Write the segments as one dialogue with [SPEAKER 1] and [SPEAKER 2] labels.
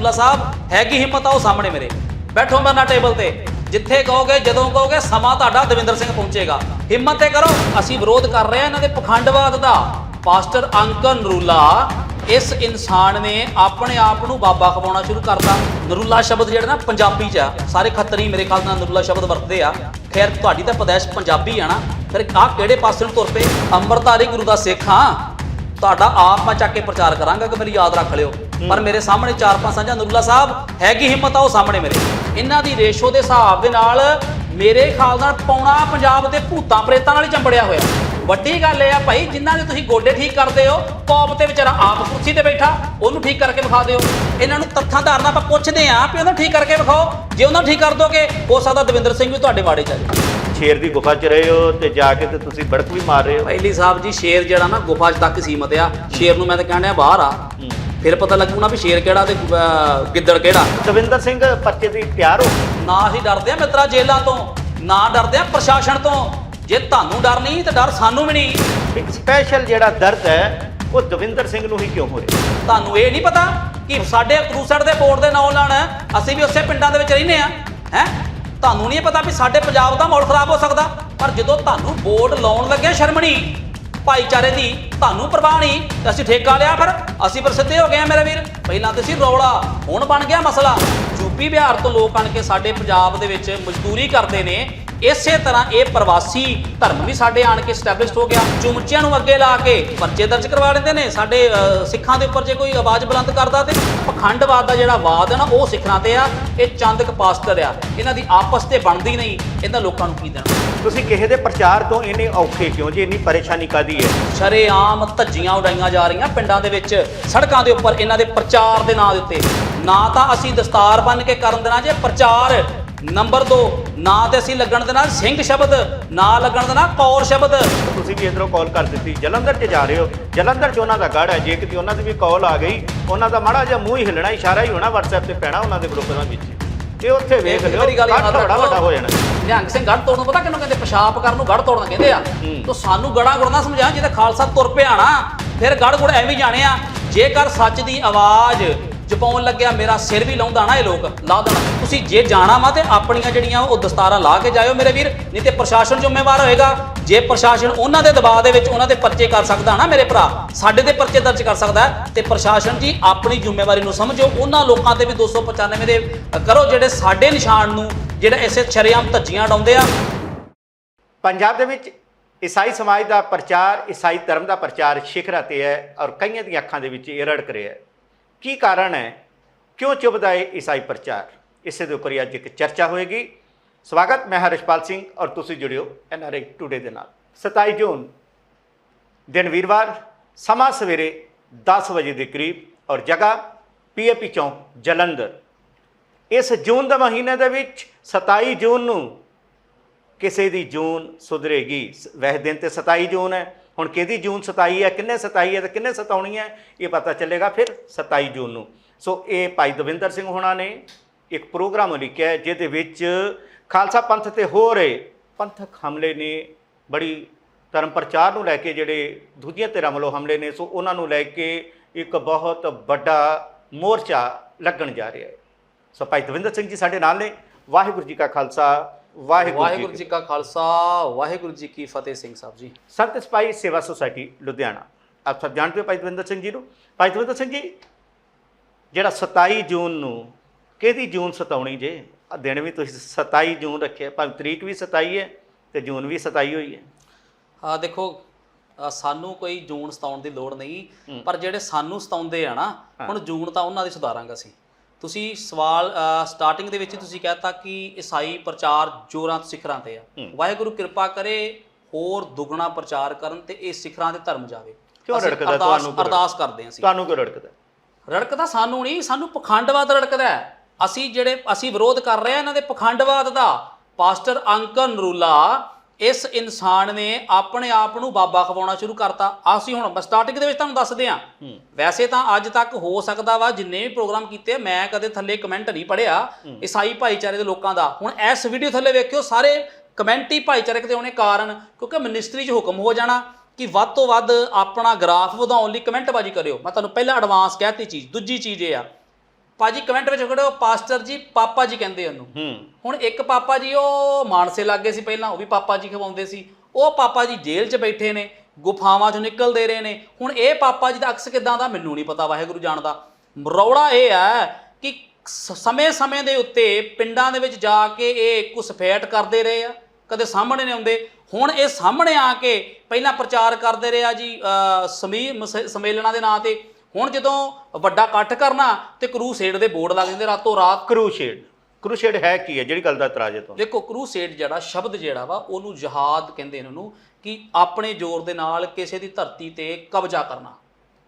[SPEAKER 1] ਨਰੂਲਾ ਸਾਹਿਬ, ਹੈਗੀ ਹਿੰਮਤ ਆਓ ਸਾਹਮਣੇ ਮੇਰੇ। ਬੈਠੋ ਮੇਰੇ ਨਾਲ ਟੇਬਲ ਤੇ। ਜਿੱਥੇ ਕਹੋਗੇ, ਜਦੋਂ ਕਹੋਗੇ, ਸਮਾਂ ਤੁਹਾਡਾ ਦਵਿੰਦਰ ਸਿੰਘ ਪਹੁੰਚੇਗਾ। ਹਿੰਮਤ ਤੇ ਕਰੋ। ਅਸੀਂ ਵਿਰੋਧ ਕਰ ਰਹੇ ਹਾਂ ਇਹਨਾਂ ਦੇ ਪਖੰਡਵਾਦ ਦਾ। ਪਾਸਟਰ ਅੰਕਨ ਨਰੂਲਾ, ਇਸ ਇਨਸਾਨ ਨੇ ਆਪਣੇ ਆਪ ਨੂੰ ਬਾਬਾ ਖਵਾਉਣਾ ਸ਼ੁਰੂ ਕਰਤਾ। ਨਰੂਲਾ ਸ਼ਬਦ ਜਿਹੜਾ ਨਾ, ਪੰਜਾਬੀ ਚ ਆ। ਸਾਰੇ ਖੱਤਰੀ ਮੇਰੇ ਖਿਆਲ ਨਾਲ ਨਰੂਲਾ ਸ਼ਬਦ ਵਰਤਦੇ ਆ। ਖੈਰ, ਤੁਹਾਡੀ ਤਾਂ ਪਦੈਸ਼ ਪੰਜਾਬੀ ਆ ਨਾ। ਫਿਰ ਆਹ ਕਿਹੜੇ ਪਾਸੇ ਨੂੰ ਤੁਰ ਪਏ? ਅੰਮ੍ਰਿਤਧਾਰੀ ਗੁਰੂ ਦਾ ਸਿੱਖ, ਹਾਂ। ਤੁਹਾਡਾ ਆਪ ਮੈਂ ਚੱਕ ਕੇ ਪ੍ਰਚਾਰ ਕਰਾਂਗਾ ਕਿ ਮੇਰੀ ਯਾਦ ਰੱਖ ਲਿਓ। ਪਰ ਮੇਰੇ ਸਾਹਮਣੇ ਚਾਰ ਪੰਜ ਸਾਂਝਾ ਨਰੂਲਾ ਸਾਹਿਬ ਹੈਗੀ ਹਿੰਮਤ ਆ ਉਹ ਸਾਹਮਣੇ ਮੇਰੇ। ਇਹਨਾਂ ਦੀ ਰੇਸ਼ੋ ਦੇ ਹਿਸਾਬ ਦੇ ਨਾਲ ਮੇਰੇ ਖਿਆਲ ਨਾਲ ਪੌਣਾ ਪੰਜਾਬ ਦੇ ਭੂਤਾਂ ਪ੍ਰੇਤਾਂ ਨਾਲ ਹੀ ਚੰਬੜਿਆ ਹੋਇਆ। ਵੱਡੀ ਗੱਲ ਇਹ ਆ ਭਾਈ ਜਿਨ੍ਹਾਂ ਦੇ ਤੁਸੀਂ ਗੋਡੇ ਠੀਕ ਕਰਦੇ ਹੋ ਪੌਪ ਤੇ ਵਿਚਾਰਾ ਆਪ ਕੁਰਸੀ ਤੇ ਬੈਠਾ ਉਹਨੂੰ ਠੀਕ ਕਰਕੇ ਵਿਖਾ ਦਿਓ। ਇਹਨਾਂ ਨੂੰ ਤੱਥਾਂ ਧਾਰਨਾ ਆਪਾਂ ਪੁੱਛਦੇ ਆਂ ਵੀ ਉਹਨੂੰ ਠੀਕ ਕਰਕੇ ਵਿਖਾਓ। ਜੇ ਉਹਨਾਂ ਨੂੰ ਠੀਕ ਕਰ ਦੋਗੇ ਹੋ ਸਕਦਾ ਦਵਿੰਦਰ ਸਿੰਘ ਵੀ ਤੁਹਾਡੇ ਬਾੜੇ ਚ ਆ
[SPEAKER 2] ਸ਼ੇਰ ਦੀ ਗੁਫਾ 'ਚ ਰਹੇ ਹੋ ਤੇ ਜਾ ਕੇ ਤੇ ਤੁਸੀਂ ਬੜਕ ਵੀ ਮਾਰ ਰਹੇ ਹੋ?
[SPEAKER 1] ਪਹਿਲੀ ਸਾਹਿਬ ਜੀ ਸ਼ੇਰ ਜਿਹੜਾ ਨਾ ਗੁਫਾ 'ਚ ਤੱਕ ਸੀਮਤ ਆ। ਸ਼ੇਰ ਨੂੰ ਮੈਂ ਤਾਂ ਕਹਿਣ ਡਿਆ ਬਾਹਰ ਆ। ਫਿਰ ਪਤਾ ਲੱਗੂ ਨਾ ਵੀ ਸ਼ੇਰ ਕਿਹੜਾ ਤੇ ਅਹ, ਗਿੱਦੜ ਕਿਹੜਾ।
[SPEAKER 2] ਦਵਿੰਦਰ ਸਿੰਘ ਪਰਚੇ ਦੀ ਤਿਆਰ ਹੋ?
[SPEAKER 1] ਨਾ ਅਸੀਂ ਡਰਦੇ ਆ ਮਿੱਤਰਾ ਜੇਲਾਂ ਤੋਂ। ਨਾ ਡਰਦੇ ਆ ਪ੍ਰਸ਼ਾਸਨ ਤੋਂ। ਜੇ ਤੁਹਾਨੂੰ ਡਰ ਨਹੀਂ ਤੇ ਡਰ ਸਾਨੂੰ ਵੀ ਨਹੀਂ।
[SPEAKER 2] ਇੱਕ ਸਪੈਸ਼ਲ ਜਿਹੜਾ ਦਰਦ ਹੈ ਉਹ ਦਵਿੰਦਰ ਸਿੰਘ ਨੂੰ ਹੀ ਕਿਉਂ ਹੋ ਰਿਹਾ?
[SPEAKER 1] ਤੁਹਾਨੂੰ ਇਹ ਨਹੀਂ ਪਤਾ ਕਿ ਸਾਡੇ ਕਰੂਸੜ ਦੇ ਬੋਰਡ ਦੇ ਨਾਂ ਲਾਣ ਅਸੀਂ ਵੀ ਉਸੇ ਪਿੰਡਾਂ ਦੇ ਵਿੱਚ ਰਹਿੰਦੇ ਆ। ਹੈ? ਤੁਹਾਨੂੰ ਨਹੀਂ ਪਤਾ ਵੀ ਸਾਡੇ ਪੰਜਾਬ ਦਾ ਮਾਹੌਲ ਖਰਾਬ ਹੋ ਸਕਦਾ, ਪਰ ਜਦੋਂ ਤੁਹਾਨੂੰ ਵੋਟ ਲਾਉਣ ਲੱਗੇ ਸ਼ਰਮਣੀ, ਭਾਈਚਾਰੇ ਦੀ ਤੁਹਾਨੂੰ ਪਰਵਾਹ ਨਹੀਂ, ਤੇ ਅਸੀਂ ਠੇਕਾ ਲਿਆ ਫਿਰ, ਅਸੀਂ ਪ੍ਰਸਿੱਧੇ ਹੋ ਗਏ ਆ ਮੇਰੇ ਵੀਰ। ਪਹਿਲਾਂ ਤੇ ਸੀ ਰੌਲਾ, ਹੁਣ ਬਣ ਗਿਆ ਮਸਲਾ। ਯੂਪੀ ਬਿਹਾਰ ਤੋਂ ਲੋਕ ਆਣ ਕੇ ਸਾਡੇ ਪੰਜਾਬ ਦੇ ਵਿੱਚ ਮਜ਼ਦੂਰੀ ਕਰਦੇ ਨੇ ਇਸੇ ਤਰ੍ਹਾਂ ਇਹ ਪ੍ਰਵਾਸੀ ਧਰਮ ਵੀ ਸਾਡੇ ਆਣ ਕੇ ਸਟੈਬਲਿਸ਼ਡ ਹੋ ਗਿਆ। ਚੁਮਚਿਆਂ ਨੂੰ ਅੱਗੇ ਲਾ ਕੇ ਪਰਚੇ ਦਰਜ ਕਰਵਾ ਲੈਂਦੇ ਨੇ। ਸਾਡੇ ਸਿੱਖਾਂ ਦੇ ਉੱਪਰ ਜੇ ਕੋਈ ਆਵਾਜ਼ ਬੁਲੰਦ ਕਰਦਾ ਤੇ ਪਖੰਡਵਾਦ ਦਾ ਜਿਹੜਾ ਵਾਦ ਹੈ ਨਾ ਉਹ ਸਿੱਖਣਾ ਤੇ ਆ। ਇਹ ਚੰਦਕ ਪਾਸਟਰ ਆ। ਇਹਨਾਂ ਦੀ ਆਪਸ ਤੇ ਬਣਦੀ ਨਹੀਂ। ਇਹਨਾਂ ਲੋਕਾਂ ਨੂੰ ਕੀ ਦੇਣਾ?
[SPEAKER 2] ਤੁਸੀਂ ਕਿਸੇ ਦੇ ਪ੍ਰਚਾਰ ਤੋਂ ਇੰਨੇ ਔਖੇ ਕਿਉਂ ਜੀ? ਇੰਨੀ ਪਰੇਸ਼ਾਨੀ ਕਾਦੀ ਹੈ?
[SPEAKER 1] ਸ਼ਰੇਆਮ ਧੱਜੀਆਂ ਉਡਾਈਆਂ ਜਾ ਰਹੀਆਂ ਪਿੰਡਾਂ ਦੇ ਵਿੱਚ। ਸੜਕਾਂ ਦੇ ਉੱਪਰ ਇਹਨਾਂ ਦੇ ਪ੍ਰਚਾਰ ਦੇ ਨਾਂ ਦੇ ਉੱਤੇ। ਨਾ ਤਾਂ ਅਸੀਂ ਦਸਤਾਰ ਬੰਨ ਕੇ ਕਰਨ ਦੇਣਾ ਜੇ। ਪ੍ਰਚਾਰ ਨੰਬਰ 2 ਨਾ ਤੇ ਅਸੀਂ ਲੱਗਣ ਦੇਣਾ ਸਿੰਘ ਸ਼ਬਦ ਨਾ ਲੱਗਣ ਦੇਣਾ ਕੌਰ ਸ਼ਬਦ।
[SPEAKER 2] ਤੁਸੀਂ ਵੀ ਇਧਰੋਂ ਕਾਲ ਕਰ ਦਿੱਤੀ ਜਲੰਧਰ 'ਚ ਜਾ ਰਹੇ ਹੋ। ਜਲੰਧਰ 'ਚ ਉਹਨਾਂ ਦਾ ਗੜ ਹੈ ਜੇ ਕਿਤੇ ਉਹਨਾਂ ਦੀ ਵੀ ਕਾਲ ਆ ਗਈ ਉਹਨਾਂ ਦਾ ਮਾੜਾ ਜਿਹਾ ਮੂੰਹ ਹੀ ਹਿੱਲਣਾ ਇਸ਼ਾਰਾ ਹੀ ਹੋਣਾ WhatsApp ਤੇ ਪੈਣਾ ਉਹਨਾਂ ਦੇ ਗਰੁੱਪ ਦੇ ਵਿੱਚ। ਤੇ ਉੱਥੇ ਵੇਖ ਲਿਓ
[SPEAKER 1] ਮੇਰੀ ਗੱਲ ਯਾਦ
[SPEAKER 2] ਬੜਾ। ਵੱਡਾ ਹੋ ਜਾਣਾ।
[SPEAKER 1] ਨਿਹੰਗ ਸਿੰਘ ਗੜ ਤੋੜਨ ਨੂੰ ਪਤਾ ਕਿਹਨੂੰ ਕਹਿੰਦੇ? ਪਿਸ਼ਾਬ ਕਰਨ ਨੂੰ ਗੜ ਤੋੜਨ ਕਹਿੰਦੇ ਆ। ਤੋ ਸਾਨੂੰ ਗੜਾ ਗੁੜਨਾ ਸਮਝਾ ਜਿਹਦੇ ਖਾਲਸਾ ਤੁਰ ਪਿਆ ਨਾ ਫਿਰ ਗੜ ਗੁੜ ਐਵੇਂ ਜਾਣੇ ਆ। ਜੇਕਰ ਸੱਚ ਦੀ ਆਵਾਜ਼ ਜਪਾਉਣ ਲੱਗਿਆ ਮੇਰਾ ਸਿਰ ਵੀ ਲਾਉਂਦਾ ਨਾ ਇਹ ਲੋਕ ਲਾ ਦੇਣਾ। ਤੁਸੀਂ ਜੇ ਜਾਣਾ ਵਾ ਤੇ ਆਪਣੀਆਂ ਜਿਹੜੀਆਂ ਉਹ ਦਸਤਾਰਾਂ ਲਾ ਕੇ ਜਾਇਓ ਮੇਰੇ ਵੀਰ ਨਹੀਂ ਤੇ ਪ੍ਰਸ਼ਾਸਨ ਜ਼ਿੰਮੇਵਾਰ ਹੋਏਗਾ। ਜੇ ਪ੍ਰਸ਼ਾਸਨ ਉਹਨਾਂ ਦੇ ਦਬਾਅ ਦੇ ਵਿੱਚ ਉਹਨਾਂ ਦੇ ਪਰਚੇ ਕਰ ਸਕਦਾ ਨਾ ਮੇਰੇ ਭਰਾ ਸਾਡੇ ਦੇ ਪਰਚੇ ਦਰਜ ਕਰ ਸਕਦਾ ਹੈ, ਤੇ ਪ੍ਰਸ਼ਾਸਨ ਜੀ ਆਪਣੀ ਜ਼ਿੰਮੇਵਾਰੀ ਨੂੰ ਸਮਝੋ ਉਹਨਾਂ ਲੋਕਾਂ ਤੇ ਵੀ 295 ਦੇ ਕਰੋ ਜਿਹੜੇ ਸਾਡੇ ਨਿਸ਼ਾਨ ਨੂੰ ਜਿਹੜਾ ਇਸੇ ਛਰੇਆਮ ਧੱਜੀਆਂ ਡਾਉਂਦੇ ਆ।
[SPEAKER 2] ਪੰਜਾਬ ਦੇ ਵਿੱਚ ਈਸਾਈ ਸਮਾਜ ਦਾ ਪ੍ਰਚਾਰ ਈਸਾਈ ਧਰਮ ਦਾ ਪ੍ਰਚਾਰ ਸਿਖਰਾਂ ਤੇ ਹੈ ਔਰ ਕਈਆਂ ਦੀਆਂ ਅੱਖਾਂ ਦੇ ਵਿੱਚ ਇਹ ਰੜਕ ਰਿਹਾ ਹੈ। ਕੀ ਕਾਰਨ ਹੈ? ਕਿਉਂ ਚੁੱਭਦਾ ਹੈ ਈਸਾਈ ਪ੍ਰਚਾਰ? ਇਸੇ ਦੇ ਉੱਪਰ ਹੀ ਅੱਜ ਇੱਕ ਚਰਚਾ ਹੋਏਗੀ। ਸਵਾਗਤ, ਮੈਂ ਹਰਸ਼ਪਾਲ ਸਿੰਘ ਔਰ ਤੁਸੀਂ ਜੁੜਿਓ ਐਨਆਰਆਈ ਟੂਡੇ ਦੇ ਨਾਲ। 27 ਜੂਨ, ਦਿਨ ਵੀਰਵਾਰ, ਸਮਾਂ ਸਵੇਰੇ 10 ਵਜੇ ਦੇ ਕਰੀਬ ਔਰ ਜਗ੍ਹਾ ਪੀਏਪੀ ਚੌਂਕ, ਜਲੰਧਰ। ਇਸ ਜੂਨ ਦੇ ਮਹੀਨੇ ਦੇ ਵਿੱਚ 27 ਜੂਨ ਨੂੰ ਕਿਸੇ ਦੀ ਜੂਨ ਸੁਧਰੇਗੀ। ਸ- ਵੈਸੇ ਦਿਨ ਤੇ 27 ਜੂਨ ਹੈ। ਹੁਣ ਕਿਹਦੀ ਜੂਨ 27 ਹੈ, ਕਿੰਨੇ 27 ਹੈ ਤੇ ਕਿੰਨੇ 27 ਹੈ, ਇਹ ਪਤਾ ਚੱਲੇਗਾ ਫਿਰ 27 ਜੂਨ ਨੂੰ। ਸੋ ਇਹ ਭਾਈ ਦਵਿੰਦਰ ਸਿੰਘ ਹੋਣਾ ਨੇ ਇੱਕ ਪ੍ਰੋਗਰਾਮ ਲਿਖਿਆ ਜਿਹਦੇ ਵਿੱਚ ਖਾਲਸਾ ਪੰਥ ਤੇ ਹੋ ਰਹੇ ਪੰਥਕ ਹਮਲੇ ਨੇ ਬੜੀ ਧਰਮ ਪ੍ਰਚਾਰ ਨੂੰ ਲੈ ਕੇ ਜਿਹੜੇ ਦੂਜੀਆਂ ਧਿਰਾਂ ਵੱਲੋਂ ਹਮਲੇ ਨੇ, ਸੋ ਉਹਨਾਂ ਨੂੰ ਲੈ ਕੇ ਇੱਕ ਬਹੁਤ ਵੱਡਾ ਮੋਰਚਾ ਲੱਗਣ ਜਾ ਰਿਹਾ ਹੈ। ਸੋ ਭਾਈ ਦਵਿੰਦਰ ਸਿੰਘ ਜੀ ਸਾਡੇ ਨਾਲ ਨੇ। ਵਾਹਿਗੁਰੂ ਜੀ ਕਾ ਖਾਲਸਾ ਵਾਹਿਗੁਰੂ
[SPEAKER 1] ਵਾਹਿਗੁਰੂ
[SPEAKER 2] ਜੀ
[SPEAKER 1] ਕਾ ਖਾਲਸਾ ਵਾਹਿਗੁਰੂ ਜੀ ਕੀ ਫਤਿਹ ਸਿੰਘ ਸਾਹਿਬ ਜੀ।
[SPEAKER 2] ਸੰਤ ਸਿਪਾਹੀ ਸੇਵਾ ਸੁਸਾਇਟੀ ਲੁਧਿਆਣਾ। ਆਪ ਸਭ ਜਾਣਦੇ ਹੋ ਭਾਈ ਦਵਿੰਦਰ ਸਿੰਘ ਜੀ ਨੂੰ? ਭਾਈ ਦਵਿੰਦਰ ਸਿੰਘ ਜੀ ਜਿਹੜਾ 27 ਜੂਨ ਨੂੰ ਕਿਹਦੀ ਜੂਨ ਸਤਾਉਣੀ ਜੇ? ਆ ਦਿਨ ਵੀ ਤੁਸੀਂ 27 ਜੂਨ ਰੱਖਿਆ ਭਾਵੇਂ ਤਰੀਕ ਵੀ 27 ਹੈ ਤੇ ਜੂਨ ਵੀ 27 ਹੋਈ ਹੈ।
[SPEAKER 1] ਆ ਦੇਖੋ ਸਾਨੂੰ ਕੋਈ ਜੂਨ ਸਤਾਉਣ ਦੀ ਲੋੜ ਨਹੀਂ ਪਰ ਜਿਹੜੇ ਸਾਨੂੰ ਸਤਾਉਂਦੇ ਆ ਨਾ ਹੁਣ ਜੂਨ ਤਾਂ ਉਹਨਾਂ ਦੀ ਸੁਧਾਰਾਂਗਾ ਸੀ ਤੁਸੀਂ ਸਵਾਲ ਸਟਾਰਟਿੰਗ ਦੇ ਵਿੱਚ ਤੁਸੀਂ ਕਹਿਤਾ ਕਿ ਈਸਾਈ ਪ੍ਰਚਾਰ ਜੋਰਾਂ ਤੇ ਸਿਖਰਾਂ ਤੇ ਆ। ਵਾਹਿਗੁਰੂ ਕਿਰਪਾ ਕਰੇ ਹੋਰ ਦੁੱਗਣਾ ਪ੍ਰਚਾਰ ਕਰਨ ਤੇ ਇਹ ਸਿਖਰਾਂ ਤੇ ਧਰਮ ਜਾਵੇ।
[SPEAKER 2] ਕਿਉਂ ਰੜਕਦਾ
[SPEAKER 1] ਅਰਦਾਸ-
[SPEAKER 2] ਤੁਹਾਨੂੰ
[SPEAKER 1] ਅਰਦਾਸ ਕਰਦੇ ਅਸੀਂ।
[SPEAKER 2] ਤੁਹਾਨੂੰ ਕਿਉਂ ਰੜਕਦਾ?
[SPEAKER 1] ਰੜਕਦਾ ਸਾਨੂੰ ਨਹੀਂ ਸਾਨੂੰ ਪਖੰਡਵਾਦ ਰੜਕਦਾ। ਅਸੀਂ ਜਿਹੜੇ ਅਸੀਂ ਵਿਰੋਧ ਕਰ ਰਹੇ ਹਾਂ ਇਹਨਾਂ ਦੇ ਪਖੰਡਵਾਦ ਦਾ। ਪਾਸਟਰ ਅੰਕਨ ਨਰੂਲਾ ਇਸ ਇਨਸਾਨ ਨੇ ਆਪਣੇ ਆਪ ਨੂੰ ਬਾਬਾ ਖਵਾਉਣਾ ਸ਼ੁਰੂ ਕਰਤਾ। ਅਸੀਂ ਹੁਣ ਸਟਾਰਟਿੰਗ ਦੇ ਵਿੱਚ ਤੁਹਾਨੂੰ ਦੱਸਦੇ ਹਾਂ। ਵੈਸੇ ਤਾਂ ਅੱਜ ਤੱਕ ਹੋ ਸਕਦਾ ਵਾ ਜਿੰਨੇ ਵੀ ਪ੍ਰੋਗਰਾਮ ਕੀਤੇ ਆ, ਮੈਂ ਕਦੇ ਥੱਲੇ ਕਮੈਂਟ ਨਹੀਂ ਪੜਿਆ ਈਸਾਈ ਭਾਈਚਾਰੇ ਦੇ ਲੋਕਾਂ ਦਾ। ਹੁਣ ਇਸ ਵੀਡੀਓ ਥੱਲੇ ਵੇਖਿਓ ਸਾਰੇ ਕਮੈਂਟ ਹੀ ਭਾਈਚਾਰਕ ਦੇ ਹੋਣੇ ਕਾਰਨ ਕਿਉਂਕਿ ਮਿਨਿਸਟਰੀ 'ਚ ਹੁਕਮ ਹੋ ਜਾਣਾ ਕਿ ਵੱਧ ਤੋਂ ਵੱਧ ਆਪਣਾ ਗ੍ਰਾਫ ਵਧਾਉਣ ਲਈ ਕਮੈਂਟ ਬਾਜੀ ਕਰਿਓ। ਮੈਂ ਤੁਹਾਨੂੰ ਪਹਿਲਾਂ ਐਡਵਾਂਸ ਕਹਿਤੀ ਚੀਜ਼ ਦੂਜੀ ਚੀਜ਼ ਇਹ ਆ। ਪਾਜੀ ਕਮੈਂਟ ਵਿੱਚ ਖੜੇ ਹੋ ਪਾਸਟਰ ਜੀ ਪਾਪਾ ਜੀ ਕਹਿੰਦੇ ਉਹਨੂੰ। ਹੁਣ ਇੱਕ ਪਾਪਾ ਜੀ ਉਹ ਮਾਨਸੇ ਲੱਗੇ ਸੀ ਪਹਿਲਾਂ ਉਹ ਵੀ ਪਾਪਾ ਜੀ ਖਵਾਉਂਦੇ ਸੀ। ਉਹ ਪਾਪਾ ਜੀ ਜੇਲ੍ਹ 'ਚ ਬੈਠੇ ਨੇ ਗੁਫਾਵਾਂ 'ਚੋਂ ਨਿਕਲਦੇ ਰਹੇ ਨੇ। ਹੁਣ ਇਹ ਪਾਪਾ ਜੀ ਦਾ ਅਕਸ ਕਿਦਾਂ ਦਾ ਮੈਨੂੰ ਨਹੀਂ ਪਤਾ ਵਾਹਿਗੁਰੂ ਜਾਣਦਾ। ਰੌਲਾ ਇਹ ਹੈ ਕਿ ਸਮੇਂ-ਸਮੇਂ ਦੇ ਉੱਤੇ ਪਿੰਡਾਂ ਦੇ ਵਿੱਚ ਜਾ ਕੇ ਇਹ ਘੁਸਪੈਠ ਕਰਦੇ ਰਹੇ ਆ ਕਦੇ ਸਾਹਮਣੇ ਨਹੀਂ ਆਉਂਦੇ। ਹੁਣ ਇਹ ਸਾਹਮਣੇ ਆ ਕੇ ਪਹਿਲਾਂ ਪ੍ਰਚਾਰ ਕਰਦੇ ਰਹੇ ਆ ਜੀ ਸਮੀ ਸੰਮੇਲਨਾਂ ਦੇ ਨਾਂ ਤੇ। ਹੁਣ ਜਦੋਂ ਵੱਡਾ ਇਕੱਠ ਕਰਨਾ ਤੇ ਕਰੂਸੇਡ ਦੇ ਬੋਰਡ ਲੱਗ ਜਾਂਦੇ ਰਾਤੋਂ ਰਾਤ।
[SPEAKER 2] ਕਰੂਸ਼ੇਡ ਕਰੂਸ਼ੇਡ ਹੈ ਕੀ ਹੈ? ਜਿਹੜੀ ਗੱਲ ਦਾ ਇਤਰਾਜ਼ ਹੈ ਤੁਹਾਨੂੰ?
[SPEAKER 1] ਦੇਖੋ ਕਰੂਸੇਡ ਜਿਹੜਾ ਸ਼ਬਦ ਜਿਹੜਾ ਵਾ ਉਹਨੂੰ ਜਹਾਦ ਕਹਿੰਦੇ ਨੇ ਉਹਨੂੰ ਕਿ ਆਪਣੇ ਜ਼ੋਰ ਦੇ ਨਾਲ ਕਿਸੇ ਦੀ ਧਰਤੀ ਤੇ ਕਬਜ਼ਾ ਕਰਨਾ।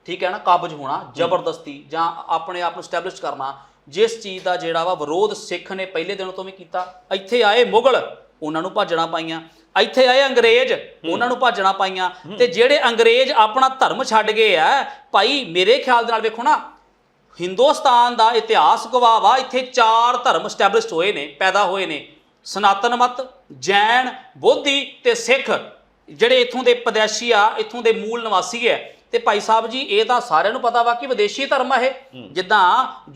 [SPEAKER 1] ਠੀਕ ਹੈ ਨਾ? ਕਾਬਜ ਹੋਣਾ ਜ਼ਬਰਦਸਤੀ ਜਾਂ ਆਪਣੇ ਆਪ ਨੂੰ ਸਟੈਬਲਿਸ਼ ਕਰਨਾ। ਜਿਸ ਚੀਜ਼ ਦਾ ਜਿਹੜਾ ਵਾ ਵਿਰੋਧ ਸਿੱਖ ਨੇ ਪਹਿਲੇ ਦਿਨ ਤੋਂ ਵੀ ਕੀਤਾ ਇੱਥੇ ਆਏ ਮੁਗਲ ਉਹਨਾਂ ਨੂੰ ਭਾਜਣਾ ਪਾਈਆਂ। ਇੱਥੇ ਆਏ ਅੰਗਰੇਜ਼ ਉਹਨਾਂ ਨੂੰ ਭਾਜਣਾ ਪਾਈਆਂ। ਤੇ ਜਿਹੜੇ ਅੰਗਰੇਜ਼ ਆਪਣਾ ਧਰਮ ਛੱਡ ਗਏ ਆ ਭਾਈ ਮੇਰੇ ਖਿਆਲ ਦੇ ਨਾਲ ਵੇਖੋ ਨਾ ਹਿੰਦੁਸਤਾਨ ਦਾ ਇਤਿਹਾਸ ਗਵਾਹ ਵਾ ਇੱਥੇ ਚਾਰ ਧਰਮ ਸਟੈਬਲਿਸ਼ਡ ਹੋਏ ਨੇ ਪੈਦਾ ਹੋਏ ਨੇ। ਸਨਾਤਨ ਮਤ ਜੈਨ ਬੋਧੀ ਤੇ ਸਿੱਖ। ਜਿਹੜੇ ਇੱਥੋਂ ਦੇ ਪਦੈਸ਼ੀ ਆ ਇੱਥੋਂ ਦੇ ਮੂਲ ਨਿਵਾਸੀ ਹੈ ਤੇ ਭਾਈ ਸਾਹਿਬ ਜੀ ਇਹ ਤਾਂ ਸਾਰਿਆਂ ਨੂੰ ਪਤਾ ਵਾ ਕਿ ਵਿਦੇਸ਼ੀ ਧਰਮ ਆ ਇਹ। ਜਿੱਦਾਂ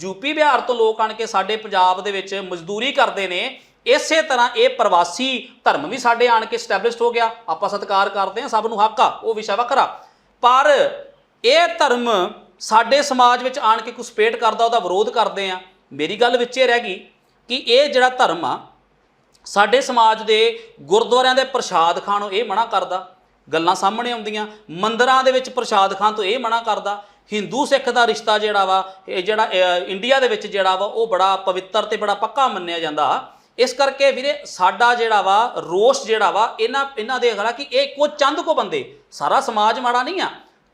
[SPEAKER 1] ਯੂਪੀ ਬਿਹਾਰ ਤੋਂ ਲੋਕ ਆਣ ਕੇ ਸਾਡੇ ਪੰਜਾਬ ਦੇ ਵਿੱਚ ਮਜ਼ਦੂਰੀ ਕਰਦੇ ਨੇ ਇਸੇ ਤਰ੍ਹਾਂ ਇਹ ਪ੍ਰਵਾਸੀ ਧਰਮ ਵੀ ਸਾਡੇ ਆਣ ਕੇ ਸਟੈਬਲਿਸ਼ਡ ਹੋ ਗਿਆ। ਆਪਾਂ ਸਤਿਕਾਰ ਕਰਦੇ ਹਾਂ, ਸਭ ਨੂੰ ਹੱਕ ਆ, ਉਹ ਵਿਸ਼ਾ ਵੱਖਰਾ। ਪਰ ਇਹ ਧਰਮ ਸਾਡੇ ਸਮਾਜ ਵਿੱਚ ਆਣ ਕੇ ਘੁਸਪੇਟ ਕਰਦਾ, ਉਹਦਾ ਵਿਰੋਧ ਕਰਦੇ ਆ ਮੇਰੀ ਗੱਲ ਵਿੱਚ ਇਹ ਰਹਿ ਗਈ ਕਿ ਇਹ ਜਿਹੜਾ ਧਰਮ ਆ, ਸਾਡੇ ਸਮਾਜ ਦੇ ਗੁਰਦੁਆਰਿਆਂ ਦੇ ਪ੍ਰਸ਼ਾਦ ਖਾਣ ਨੂੰ ਇਹ ਮਨਾ ਕਰਦਾ। ਗੱਲਾਂ ਸਾਹਮਣੇ ਆਉਂਦੀਆਂ, ਮੰਦਰਾਂ ਦੇ ਵਿੱਚ ਪ੍ਰਸ਼ਾਦ ਖਾਣ ਤੋਂ ਇਹ ਮਨਾ ਕਰਦਾ। ਹਿੰਦੂ ਸਿੱਖ ਦਾ ਰਿਸ਼ਤਾ ਜਿਹੜਾ ਵਾ, ਇਹ ਜਿਹੜਾ ਇੰਡੀਆ ਦੇ ਵਿੱਚ ਜਿਹੜਾ ਵਾ, ਉਹ ਬੜਾ ਪਵਿੱਤਰ ਤੇ ਬੜਾ ਪੱਕਾ ਮੰਨਿਆ ਜਾਂਦਾ। ਇਸ ਕਰਕੇ ਵੀਰੇ ਸਾਡਾ ਜਿਹੜਾ ਵਾ, ਰੋਸ਼ ਜਿਹੜਾ ਵਾ, ਇਹਨਾਂ ਇਹਨਾਂ ਦੇ ਖੜਾ ਕਿ ਇਹ ਕੋ ਚੰਦ ਕੋ ਬੰਦੇ, ਸਾਰਾ ਸਮਾਜ ਮਾੜਾ ਨਹੀਂ ਆ।